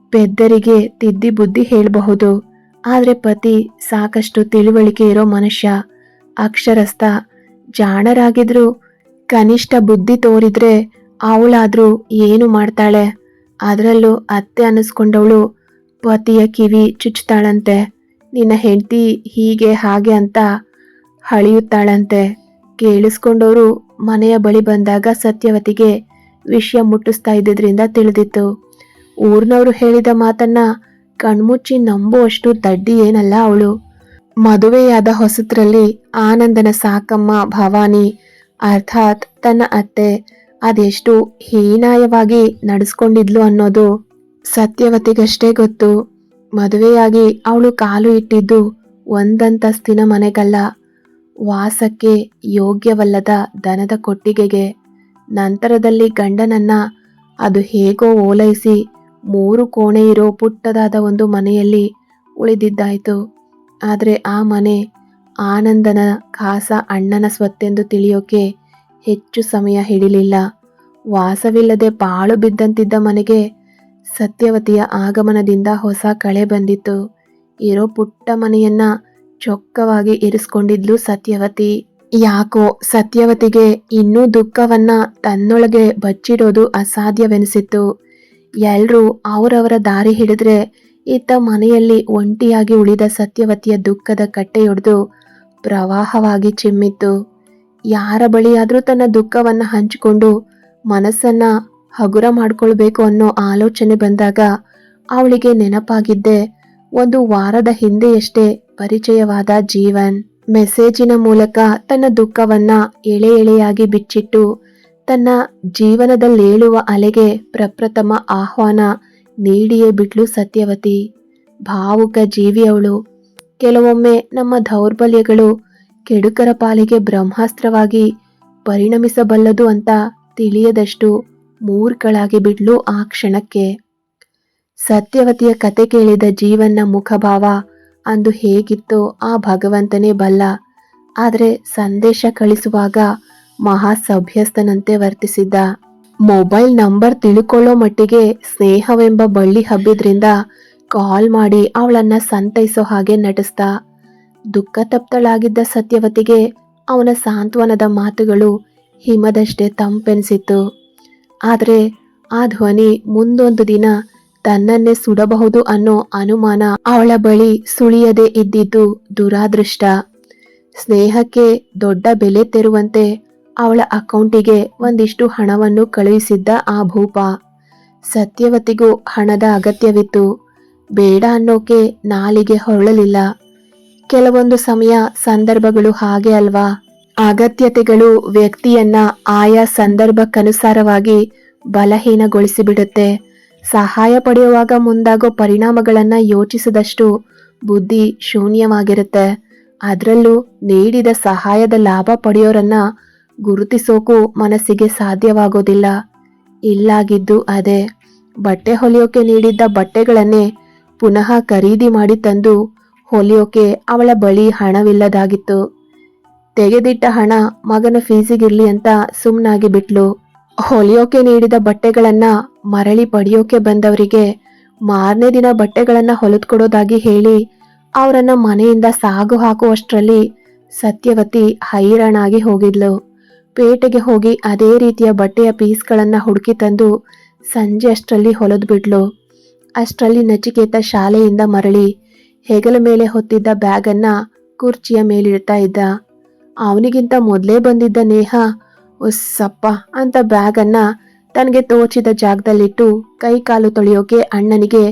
Speaker 1: ಪೆದ್ದರಿಗೆ ತಿದ್ದಿ ಬುದ್ಧಿ ಹೇಳಬಹುದು. ಆದರೆ ಪತಿ ಸಾಕಷ್ಟು ತಿಳುವಳಿಕೆ ಇರೋ ಮನುಷ್ಯ. ಅಕ್ಷರಸ್ಥ, ಜಾಣರಾಗಿದ್ರು, ಕನಿಷ್ಠ ಬುದ್ಧಿ ತೋರಿದ್ರೆ ಅವಳಾದರೂ ಏನು ಮಾಡ್ತಾಳೆ. ಅದರಲ್ಲೂ ಅತ್ತೆ ಅನ್ನಿಸ್ಕೊಂಡವಳು ಪತಿಯ ಕಿವಿ ಚುಚ್ತಾಳಂತೆ. ನಿನ್ನ ಹೆಂಡತಿ ಹೀಗೆ ಹಾಗೆ ಅಂತ ಹಳಿಯುತ್ತಾಳಂತೆ ಕೇಳಿಸ್ಕೊಂಡವರು ಮನೆಯ ಬಳಿ ಬಂದಾಗ ಸತ್ಯವತಿಗೆ ವಿಷಯ ಮುಟ್ಟಿಸ್ತಾ ಇದ್ದಿದ್ರಿಂದ ತಿಳಿದಿತ್ತು. ಊರ್ನವರು ಹೇಳಿದ ಮಾತನ್ನ ಕಣ್ಮುಚ್ಚಿ ನಂಬುವಷ್ಟು ದಡ್ಡಿ ಏನಲ್ಲ ಅವಳು. ಮದುವೆಯಾದ ಹೊಸತ್ರಲ್ಲಿ ಆನಂದನ ಸಾಕಮ್ಮ ಭವಾನಿ, ಅರ್ಥಾತ್ ತನ್ನ ಅತ್ತೆ, ಅದೆಷ್ಟು ಹೀನಾಯವಾಗಿ ನಡೆಸ್ಕೊಂಡಿದ್ಲು ಅನ್ನೋದು ಸತ್ಯವತಿಗಷ್ಟೇ ಗೊತ್ತು. ಮದುವೆಯಾಗಿ ಅವಳು ಕಾಲು ಇಟ್ಟಿದ್ದು ಒಂದಂತಸ್ತಿನ ಮನೆಗಲ್ಲ. ವಾಸಕ್ಕೆ ಯೋಗ್ಯವಲ್ಲದ ದನದ ಕೊಟ್ಟಿಗೆಗೆ. ನಂತರದಲ್ಲಿ ಗಂಡನನ್ನ ಅದು ಹೇಗೋ ಓಲೈಸಿ ಮೂರು ಕೋಣೆ ಇರೋ ಪುಟ್ಟದಾದ ಒಂದು ಮನೆಯಲ್ಲಿ ಉಳಿದಿದ್ದಾಯಿತು. ಆದರೆ ಆ ಮನೆ ಆನಂದನ ಖಾಸ ಅಣ್ಣನ ಸ್ವತ್ತೆಂದು ತಿಳಿಯೋಕೆ ಹೆಚ್ಚು ಸಮಯ ಹಿಡಿಲಿಲ್ಲ. ವಾಸವಿಲ್ಲದೆ ಪಾಳು ಬಿದ್ದಂತಿದ್ದ ಮನೆಗೆ ಸತ್ಯವತಿಯ ಆಗಮನದಿಂದ ಹೊಸ ಕಳೆ ಬಂದಿತ್ತು. ಇರೋ ಪುಟ್ಟ ಮನೆಯನ್ನ ಚೊಕ್ಕವಾಗಿ ಇರಿಸ್ಕೊಂಡಿದ್ಲು ಸತ್ಯವತಿ. ಯಾಕೋ ಸತ್ಯವತಿಗೆ ಇನ್ನೂ ದುಃಖವನ್ನ ತನ್ನೊಳಗೆ ಬಚ್ಚಿಡೋದು ಅಸಾಧ್ಯವೆನಿಸಿತ್ತು. ಎಲ್ರೂ ಅವರವರ ದಾರಿ ಹಿಡಿದ್ರೆ ಇತ್ತ ಮನೆಯಲ್ಲಿ ಒಂಟಿಯಾಗಿ ಉಳಿದ ಸತ್ಯವತಿಯ ದುಃಖದ ಕಟ್ಟೆಯೊಡೆದು ಪ್ರವಾಹವಾಗಿ ಚಿಮ್ಮಿತ್ತು. ಯಾರ ಬಳಿಯಾದರೂ ತನ್ನ ದುಃಖವನ್ನ ಹಂಚಿಕೊಂಡು ಮನಸ್ಸನ್ನ ಹಗುರ ಮಾಡ್ಕೊಳ್ಬೇಕು ಅನ್ನೋ ಆಲೋಚನೆ ಬಂದಾಗ ಅವಳಿಗೆ ನೆನಪಾಗಿದ್ದೆ, ಒಂದು ವಾರದ ಹಿಂದೆಯಷ್ಟೇ ಪರಿಚಯವಾದ ಜೀವನ್. ಮೆಸೇಜಿನ ಮೂಲಕ ತನ್ನ ದುಃಖವನ್ನ ಎಳೆ ಎಳೆಯಾಗಿ ಬಿಚ್ಚಿಟ್ಟು, ತನ್ನ ಜೀವನದಲ್ಲೇಳುವ ಅಲೆಗೆ ಪ್ರಪ್ರಥಮ ಆಹ್ವಾನ ನೀಡಿಯೇ ಬಿಟ್ಲು ಸತ್ಯವತಿ. ಭಾವುಕ ಜೀವಿಯವಳು ಕೆಲವೊಮ್ಮೆ ನಮ್ಮ ದೌರ್ಬಲ್ಯಗಳು ಕೆಡುಕರ ಪಾಲಿಗೆ ಬ್ರಹ್ಮಾಸ್ತ್ರವಾಗಿ ಪರಿಣಮಿಸಬಲ್ಲದು ಅಂತ ತಿಳಿಯದಷ್ಟು ಮೂರ್ಖಳಾಗಿ ಬಿಡ್ಲು ಆ ಕ್ಷಣಕ್ಕೆ. ಸತ್ಯವತಿಯ ಕತೆ ಕೇಳಿದ ಜೀವನ್ನ ಮುಖಭಾವ ಅಂದು ಹೇಗಿತ್ತೋ ಆ ಭಗವಂತನೇ ಬಲ್ಲ. ಆದರೆ ಸಂದೇಶ ಕಳಿಸುವಾಗ ಮಹಾ ಸಭ್ಯಸ್ಥನಂತೆ ವರ್ತಿಸಿದ್ದ. ಮೊಬೈಲ್ ನಂಬರ್ ತಿಳ್ಕೊಳ್ಳೋ ಮಟ್ಟಿಗೆ ಸ್ನೇಹವೆಂಬ ಬಳ್ಳಿ ಹಬ್ಬಿದ್ರಿಂದ ಕಾಲ್ ಮಾಡಿ ಅವಳನ್ನ ಸಂತೈಸೋ ಹಾಗೆ ನಟಿಸ್ದ. ದುಃಖ ತಪ್ತಳಾಗಿದ್ದ ಸತ್ಯವತಿಗೆ ಅವನ ಸಾಂತ್ವನದ ಮಾತುಗಳು ಹಿಮದಷ್ಟೇ ತಂಪೆನಿಸಿತ್ತು. ಆದರೆ ಆ ಧ್ವನಿ ಮುಂದೊಂದು ದಿನ ತನ್ನನ್ನೇ ಸುಡಬಹುದು ಅನ್ನೋ ಅನುಮಾನ ಅವಳ ಬಳಿ ಸುಳಿಯದೆ ಇದ್ದಿದ್ದು ದುರಾದೃಷ್ಟ. ಸ್ನೇಹಕ್ಕೆ ದೊಡ್ಡ ಬೆಲೆ ತೆರುವಂತೆ ಅವಳ ಅಕೌಂಟಿಗೆ ಒಂದಿಷ್ಟು ಹಣವನ್ನು ಕಳುಹಿಸಿದ್ದ ಆ ಭೂಪ. ಸತ್ಯವತಿಗೂ ಹಣದ ಅಗತ್ಯವಿತ್ತು. ಬೇಡ ಅನ್ನೋಕೆ ನಾಲಿಗೆ ಹೊರಳಲಿಲ್ಲ. ಕೆಲವೊಂದು ಸಮಯ ಸಂದರ್ಭಗಳು ಹಾಗೆ ಅಲ್ವಾ? ಅಗತ್ಯತೆಗಳು ವ್ಯಕ್ತಿಯನ್ನ ಆಯಾ ಸಂದರ್ಭಕ್ಕನುಸಾರವಾಗಿ ಬಲಹೀನಗೊಳಿಸಿಬಿಡುತ್ತೆ. ಸಹಾಯ ಪಡೆಯುವಾಗ ಮುಂದಾಗೋ ಪರಿಣಾಮಗಳನ್ನ ಯೋಚಿಸದಷ್ಟು ಬುದ್ಧಿ ಶೂನ್ಯವಾಗಿರುತ್ತೆ. ಅದರಲ್ಲೂ ನೀಡಿದ ಸಹಾಯದ ಲಾಭ ಪಡೆಯೋರನ್ನ ಗುರುತಿಸೋಕು ಮನಸ್ಸಿಗೆ ಸಾಧ್ಯವಾಗೋದಿಲ್ಲ. ಇಲ್ಲಾಗಿದ್ದು ಅದೇ, ಬಟ್ಟೆ ಹೊಲಿಯೋಕೆ ನೀಡಿದ್ದ ಬಟ್ಟೆಗಳನ್ನೇ ಪುನಃ ಖರೀದಿ ಮಾಡಿ ತಂದು ಹೊಲಿಯೋಕೆ ಅವಳ ಬಳಿ ಹಣವಿಲ್ಲದಾಗಿತ್ತು. ತೆಗೆದಿಟ್ಟ ಹಣ ಮಗನ ಫೀಸಿಗಿರ್ಲಿ ಅಂತ ಸುಮ್ಮನಾಗಿ ಬಿಟ್ಲು. ಹೊಲಿಯೋಕೆ ನೀಡಿದ ಬಟ್ಟೆಗಳನ್ನ ಮರಳಿ ಪಡೆಯೋಕೆ ಬಂದವರಿಗೆ ಮಾರನೇ ದಿನ ಬಟ್ಟೆಗಳನ್ನ ಹೊಲಿದ್ಕೊಡೋದಾಗಿ ಹೇಳಿ ಅವರನ್ನ ಮನೆಯಿಂದ ಸಾಗು ಹಾಕುವಷ್ಟರಲ್ಲಿ ಸತ್ಯವತಿ ಹೈರಾಣಾಗಿ ಹೋಗಿದ್ಲು. ಪೇಟೆಗೆ ಹೋಗಿ ಅದೇ ರೀತಿಯ ಬಟ್ಟೆಯ ಪೀಸ್ಗಳನ್ನು ಹುಡುಕಿ ತಂದು ಸಂಜೆ ಅಷ್ಟರಲ್ಲಿ ಹೊಲದ್ಬಿಡ್ಲು ಅಷ್ಟರಲ್ಲಿ ನಚಿಕೇತ ಶಾಲೆಯಿಂದ ಮರಳಿ ಹೆಗಲ ಮೇಲೆ ಹೊತ್ತಿದ್ದ ಬ್ಯಾಗನ್ನು ಕುರ್ಚಿಯ ಮೇಲಿಡ್ತಾ ಇದ್ದ. ಅವನಿಗಿಂತ ಮೊದಲೇ ಬಂದಿದ್ದ ನೇಹ ಒಸ್ಸಪ್ಪ ಅಂತ ಬ್ಯಾಗನ್ನ ತನಗೆ ತೋಚಿದ ಜಾಗದಲ್ಲಿಟ್ಟು ಕೈ ಕಾಲು ತೊಳೆಯೋಕೆ ಅಣ್ಣನಿಗೆ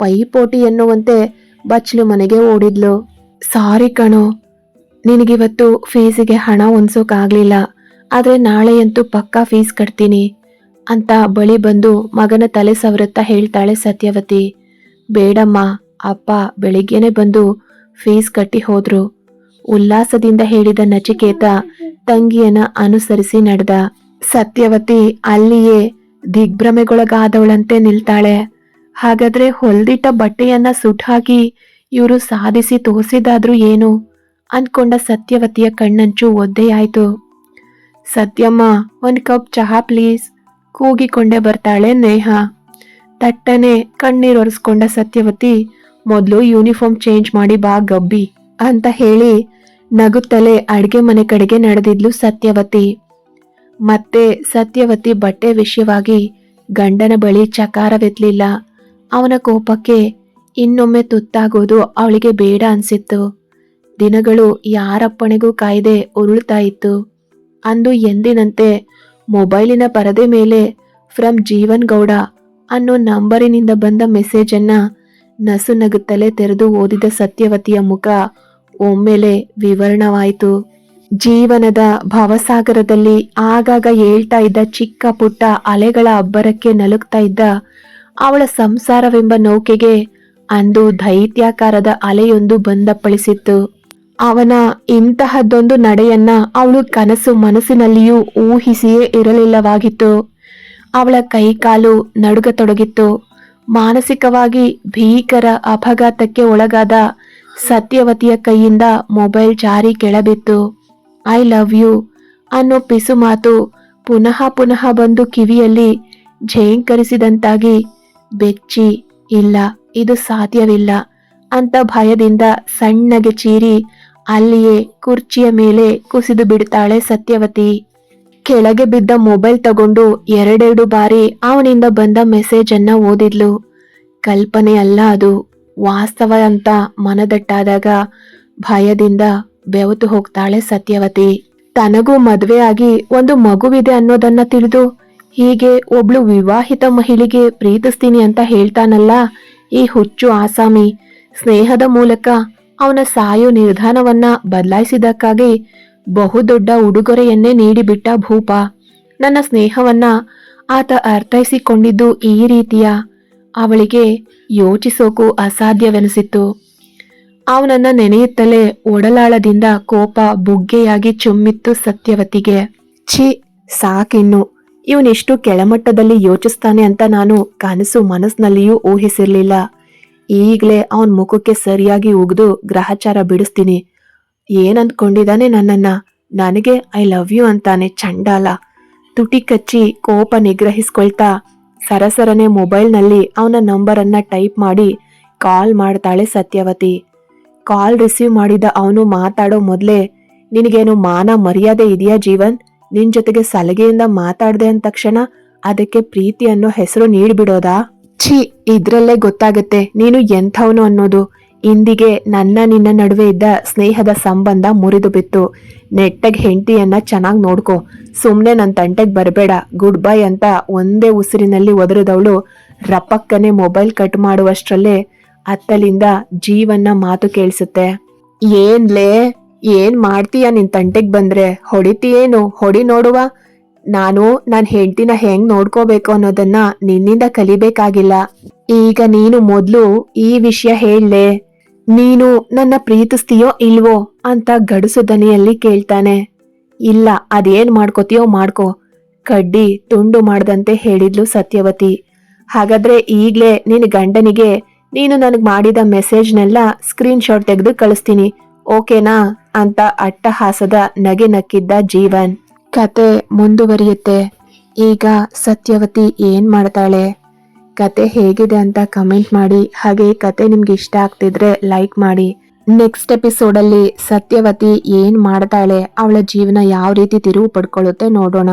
Speaker 1: ಪೈಪೋಟಿ ಎನ್ನುವಂತೆ ಬಚ್ಚಲು ಮನೆಗೆ ಓಡಿದ್ಲು. ಸಾರಿ ಕಣೋ, ನಿನಗಿವತ್ತು ಫೀಸಿಗೆ ಹಣ ಹೊಂದ್ಸೋಕ್ಕಾಗಲಿಲ್ಲ ಆದ್ರೆ ನಾಳೆಯಂತೂ ಪಕ್ಕಾ ಫೀಸ್ ಕಟ್ತೀನಿ ಅಂತ ಬಳಿ ಬಂದು ಮಗನ ತಲೆ ಸವರುತ್ತಾ ಹೇಳ್ತಾಳೆ ಸತ್ಯವತಿ. ಬೇಡಮ್ಮ, ಅಪ್ಪ ಬೆಳಿಗ್ಗೆನೆ ಬಂದು ಫೀಸ್ ಕಟ್ಟಿ ಹೋದ್ರು. ಉಲ್ಲಾಸದಿಂದ ಹೇಳಿದ ನಚಿಕೇತ ತಂಗಿಯನ್ನ ಅನುಸರಿಸಿ ನಡೆದ. ಸತ್ಯವತಿ ಅಲ್ಲಿಯೇ ದಿಗ್ಭ್ರಮೆಗೊಳಗಾದವಳಂತೆ ನಿಲ್ತಾಳೆ. ಹಾಗಾದ್ರೆ ಹೊಲ್ದಿಟ್ಟ ಬಟ್ಟೆಯನ್ನ ಸುಟ್ಟಾಕಿ ಇವರು ಸಾಧಿಸಿ ತೋರಿಸಿದಾದ್ರೂ ಏನು? ಅನ್ಕೊಂಡ ಸತ್ಯವತಿಯ ಕಣ್ಣಂಚು ಒದ್ದೆಯಾಯ್ತು. ಸತ್ಯಮ್ಮ, ಒಂದು ಕಪ್ ಚಹಾ ಪ್ಲೀಸ್. ಕೂಗಿಕೊಂಡೇ ಬರ್ತಾಳೆ ನೇಹ. ತಟ್ಟನೆ ಕಣ್ಣೀರೊರೆಸ್ಕೊಂಡ ಸತ್ಯವತಿ, ಮೊದಲು ಯೂನಿಫಾರ್ಮ್ ಚೇಂಜ್ ಮಾಡಿ ಬಾ ಗಬ್ಬಿ ಅಂತ ಹೇಳಿ ನಗುತ್ತಲೇ ಅಡಿಗೆ ಮನೆ ಕಡೆಗೆ ನಡೆದಿದ್ಲು ಸತ್ಯವತಿ. ಮತ್ತೆ ಸತ್ಯವತಿ ಬಟ್ಟೆ ವಿಷಯವಾಗಿ ಗಂಡನ ಬಳಿ ಚಕಾರವೆತ್ತಲಿಲ್ಲ. ಅವನ ಕೋಪಕ್ಕೆ ಇನ್ನೊಮ್ಮೆ ತುತ್ತಾಗೋದು ಅವಳಿಗೆ ಬೇಡ ಅನ್ಸಿತ್ತು. ದಿನಗಳು ಯಾರಪ್ಪಣೆಗೂ ಕಾಯ್ದೆ ಉರುಳ್ತಾ ಇತ್ತು. ಅಂದು ಎಂದಿನಂತೆ ಮೊಬೈಲಿನ ಪರದೆ ಮೇಲೆ ಫ್ರಮ್ ಜೀವನ್ ಗೌಡ ಅನ್ನೋ ನಂಬರಿನಿಂದ ಬಂದ ಮೆಸೇಜನ್ನು ನಸು ನಗುತ್ತಲೇ ತೆರೆದು ಓದಿದ ಸತ್ಯವತಿಯ ಮುಖ ಒಮ್ಮೆಲೆ ವಿವರಣವಾಯಿತು. ಜೀವನದ ಭವಸಾಗರದಲ್ಲಿ ಆಗಾಗ ಹೇಳ್ತಾ ಇದ್ದ ಚಿಕ್ಕ ಪುಟ್ಟ ಅಲೆಗಳ ಅಬ್ಬರಕ್ಕೆ ನಲುಗ್ತಾ ಇದ್ದ ಅವಳ ಸಂಸಾರವೆಂಬ ನೌಕೆಗೆ ಅಂದು ದೈತ್ಯಾಕಾರದ ಅಲೆಯೊಂದು ಬಂದಪ್ಪಳಿಸಿತ್ತು. ಅವನ ಇಂತಹದ್ದೊಂದು ನಡೆಯನ್ನ ಅವಳು ಕನಸು ಮನಸ್ಸಿನಲ್ಲಿಯೂ ಊಹಿಸಿಯೇ ಇರಲಿಲ್ಲವಾಗಿತ್ತು. ಅವಳ ಕೈಕಾಲು ನಡುಗತೊಡಗಿತ್ತು. ಮಾನಸಿಕವಾಗಿ ಭೀಕರ ಅಪಘಾತಕ್ಕೆ ಒಳಗಾದ ಸತ್ಯವತಿಯ ಕೈಯಿಂದ ಮೊಬೈಲ್ ಜಾರಿ ಕೆಳಬಿತ್ತು. ಐ ಲವ್ ಯು ಅನ್ನೋ ಪಿಸು ಮಾತು ಪುನಃ ಪುನಃ ಬಂದು ಕಿವಿಯಲ್ಲಿ ಝೇಂಕರಿಸಿದಂತಾಗಿ, ಬೆಚ್ಚಿ, ಇಲ್ಲ, ಇದು ಸಾಧ್ಯವಿಲ್ಲ ಅಂತ ಭಯದಿಂದ ಸಣ್ಣಗೆ ಚೀರಿ ಅಲ್ಲಿಯೇ ಕುರ್ಚಿಯ ಮೇಲೆ ಕುಸಿದು ಬಿಡ್ತಾಳೆ ಸತ್ಯವತಿ. ಕೆಳಗೆ ಬಿದ್ದ ಮೊಬೈಲ್ ತಗೊಂಡು ಎರಡೆರಡು ಬಾರಿ ಅವನಿಂದ ಬಂದ ಮೆಸೇಜ್ ಅನ್ನ ಓದಿದ್ಲು. ಕಲ್ಪನೆ ಅಲ್ಲ ಅದು. ವಾಸ್ತವ ಅಂತ ಮನದಟ್ಟಾದಾಗ ಭಯದಿಂದ ಬೆವತು ಹೋಗ್ತಾಳೆ ಸತ್ಯವತಿ. ತನಗೂ ಮದುವೆ ಆಗಿ ಒಂದು ಮಗುವಿದೆ ಅನ್ನೋದನ್ನ ತಿಳಿದು ಹೀಗೆ ಒಬ್ಳು ವಿವಾಹಿತ ಮಹಿಳೆಗೆ ಪ್ರೀತಿಸ್ತೀನಿ ಅಂತ ಹೇಳ್ತಾನಲ್ಲ ಈ ಹುಚ್ಚು ಆಸಾಮಿ. ಸ್ನೇಹದ ಮೂಲಕ ಅವನ ಸಾಯೋ ನಿರ್ಧಾರವನ್ನ ಬದಲಾಯಿಸಿದಕ್ಕಾಗಿ ಬಹುದೊಡ್ಡ ಉಡುಗೊರೆಯನ್ನೇ ನೀಡಿಬಿಟ್ಟ ಭೂಪ. ನನ್ನ ಸ್ನೇಹವನ್ನ ಆತ ಅರ್ಥೈಸಿಕೊಂಡಿದ್ದು ಈ ರೀತಿಯ ಅವಳಿಗೆ ಯೋಚಿಸೋಕು ಅಸಾಧ್ಯವೆನಿಸಿತ್ತು. ಅವನನ್ನ ನೆನೆಯುತ್ತಲೇ ಒಡಲಾಳದಿಂದ ಕೋಪ ಬುಗ್ಗೆಯಾಗಿ ಚುಮ್ಮಿತ್ತು ಸತ್ಯವತಿಗೆ. ಛೀ, ಸಾಕಿನ್ನು. ಇವನಿಷ್ಟು ಕೆಳಮಟ್ಟದಲ್ಲಿ ಯೋಚಿಸ್ತಾನೆ ಅಂತ ನಾನು ಕನಸು ಮನಸ್ಸಿನಲ್ಲಿಯೂ ಊಹಿಸಿರ್ಲಿಲ್ಲ. ಈಗಲೇ ಅವನ ಮುಖಕ್ಕೆ ಸರಿಯಾಗಿ ಉಗಿದು ಗ್ರಹಚಾರ ಬಿಡಿಸ್ತೀನಿ. ಏನಂದ್ಕೊಂಡಿದ್ದಾನೆ ನನ್ನನ್ನ? ನನಗೆ ಐ ಲವ್ ಯು ಅಂತಾನೆ ಚಂಡಾಲ. ತುಟಿ ಕಚ್ಚಿ ಕೋಪ ನಿಗ್ರಹಿಸ್ಕೊಳ್ತಾ ಸರಸರನೆ ಮೊಬೈಲ್ನಲ್ಲಿ ಅವನ ನಂಬರನ್ನ ಟೈಪ್ ಮಾಡಿ ಕಾಲ್ ಮಾಡ್ತಾಳೆ ಸತ್ಯವತಿ. ಕಾಲ್ ರಿಸೀವ್ ಮಾಡಿದ ಅವನು ಮಾತಾಡೋ ಮೊದಲೇ, ನಿನಗೇನು ಮಾನ ಮರ್ಯಾದೆ ಇದೆಯಾ ಜೀವನ್? ನಿನ್ ಜೊತೆಗೆ ಸಲಗೆಯಿಂದ ಮಾತಾಡ್ದೆ ಅಂದ ತಕ್ಷಣ ಅದಕ್ಕೆ ಪ್ರೀತಿ ಅನ್ನೋ ಹೆಸರು ನೀಡ್ಬಿಡೋದಾ? ಛೀ, ಇದ್ರಲ್ಲೇ ಗೊತ್ತಾಗುತ್ತೆ, ನೀನು ಎಂಥವನು ಅನ್ನೋದು. ಇಂದಿಗೆ ನನ್ನ ನಿನ್ನ ನಡುವೆ ಇದ್ದ ಸ್ನೇಹದ ಸಂಬಂಧ ಮುರಿದು ಬಿತ್ತು. ನೆಟ್ಟಗ್ ಹೆಂಡತಿಯನ್ನ ಚೆನ್ನಾಗಿ ನೋಡ್ಕೊ. ಸುಮ್ಮನೆ ನನ್ನ ತಂಟೆಗೆ ಬರಬೇಡ. ಗುಡ್ ಬೈ ಅಂತ ಒಂದೇ ಉಸಿರಿನಲ್ಲಿ ಒದರಿದವಳು ರಪ್ಪಕ್ಕನೆ ಮೊಬೈಲ್ ಕಟ್ ಮಾಡುವಷ್ಟರಲ್ಲೇ ಅತ್ತಲಿಂದ ಜೀವನ್ನ ಮಾತು ಕೇಳಿಸುತ್ತೆ. ಏನ್ಲೇ? ಏನ್ ಮಾಡ್ತೀಯಾ ನಿನ್ ತಂಟೆಗ್ ಬಂದ್ರೆ? ಹೊಡಿತೀಯೇನು ಹೊಡಿ ನೋಡುವ. ನಾನು ನನ್ನ ಹೆಂಡತಿನ ಹೆಂಗ್ ನೋಡ್ಕೋಬೇಕು ಅನ್ನೋದನ್ನ ನಿನ್ನಿಂದ ಕಲಿಬೇಕಾಗಿಲ್ಲ. ಈಗ ನೀನು ಮೊದಲು ಈ ವಿಷಯ ಹೇಳಲೆ. ನೀನು ನನ್ನ ಪ್ರೀತಿಸ್ತೀಯೋ ಇಲ್ವೋ ಅಂತ ಗಡುಸು ದನಿಯಲ್ಲಿ ಕೇಳ್ತಾನೆ. ಇಲ್ಲ, ಅದೇನ್ ಮಾಡ್ಕೋತೀಯೋ ಮಾಡ್ಕೋ. ಕಡ್ಡಿ ತುಂಡು ಮಾಡ್ದಂತೆ ಹೇಳಿದ್ಲು ಸತ್ಯವತಿ. ಹಾಗಾದ್ರೆ ಈಗ್ಲೇ ನಿನ್ನ ಗಂಡನಿಗೆ ನೀನು ನನಗ್ ಮಾಡಿದ ಮೆಸೇಜ್ನೆಲ್ಲ ಸ್ಕ್ರೀನ್ ಶಾಟ್ ತೆಗೆದು ಕಳಿಸ್ತೀನಿ, ಓಕೆನಾ? ಅಂತ ಅಟ್ಟಹಾಸದ ನಗೆ ನಕ್ಕಿದ್ದ ಜೀವನ್. ಕತೆ ಮುಂದುವರಿಯುತ್ತೆ. ಈಗ ಸತ್ಯವತಿ ಏನ್ ಮಾಡ್ತಾಳೆ? ಕತೆ ಹೇಗಿದೆ ಅಂತ ಕಮೆಂಟ್ ಮಾಡಿ. ಹಾಗೆ ಕತೆ ನಿಮ್ಗೆ ಇಷ್ಟ ಆಗ್ತಿದ್ರೆ ಲೈಕ್ ಮಾಡಿ. ನೆಕ್ಸ್ಟ್ ಎಪಿಸೋಡಲ್ಲಿ ಸತ್ಯವತಿ ಏನ್ ಮಾಡ್ತಾಳೆ, ಅವಳ ಜೀವನ ಯಾವ ರೀತಿ ತಿರುವು ಪಡ್ಕೊಳ್ಳುತ್ತೆ ನೋಡೋಣ.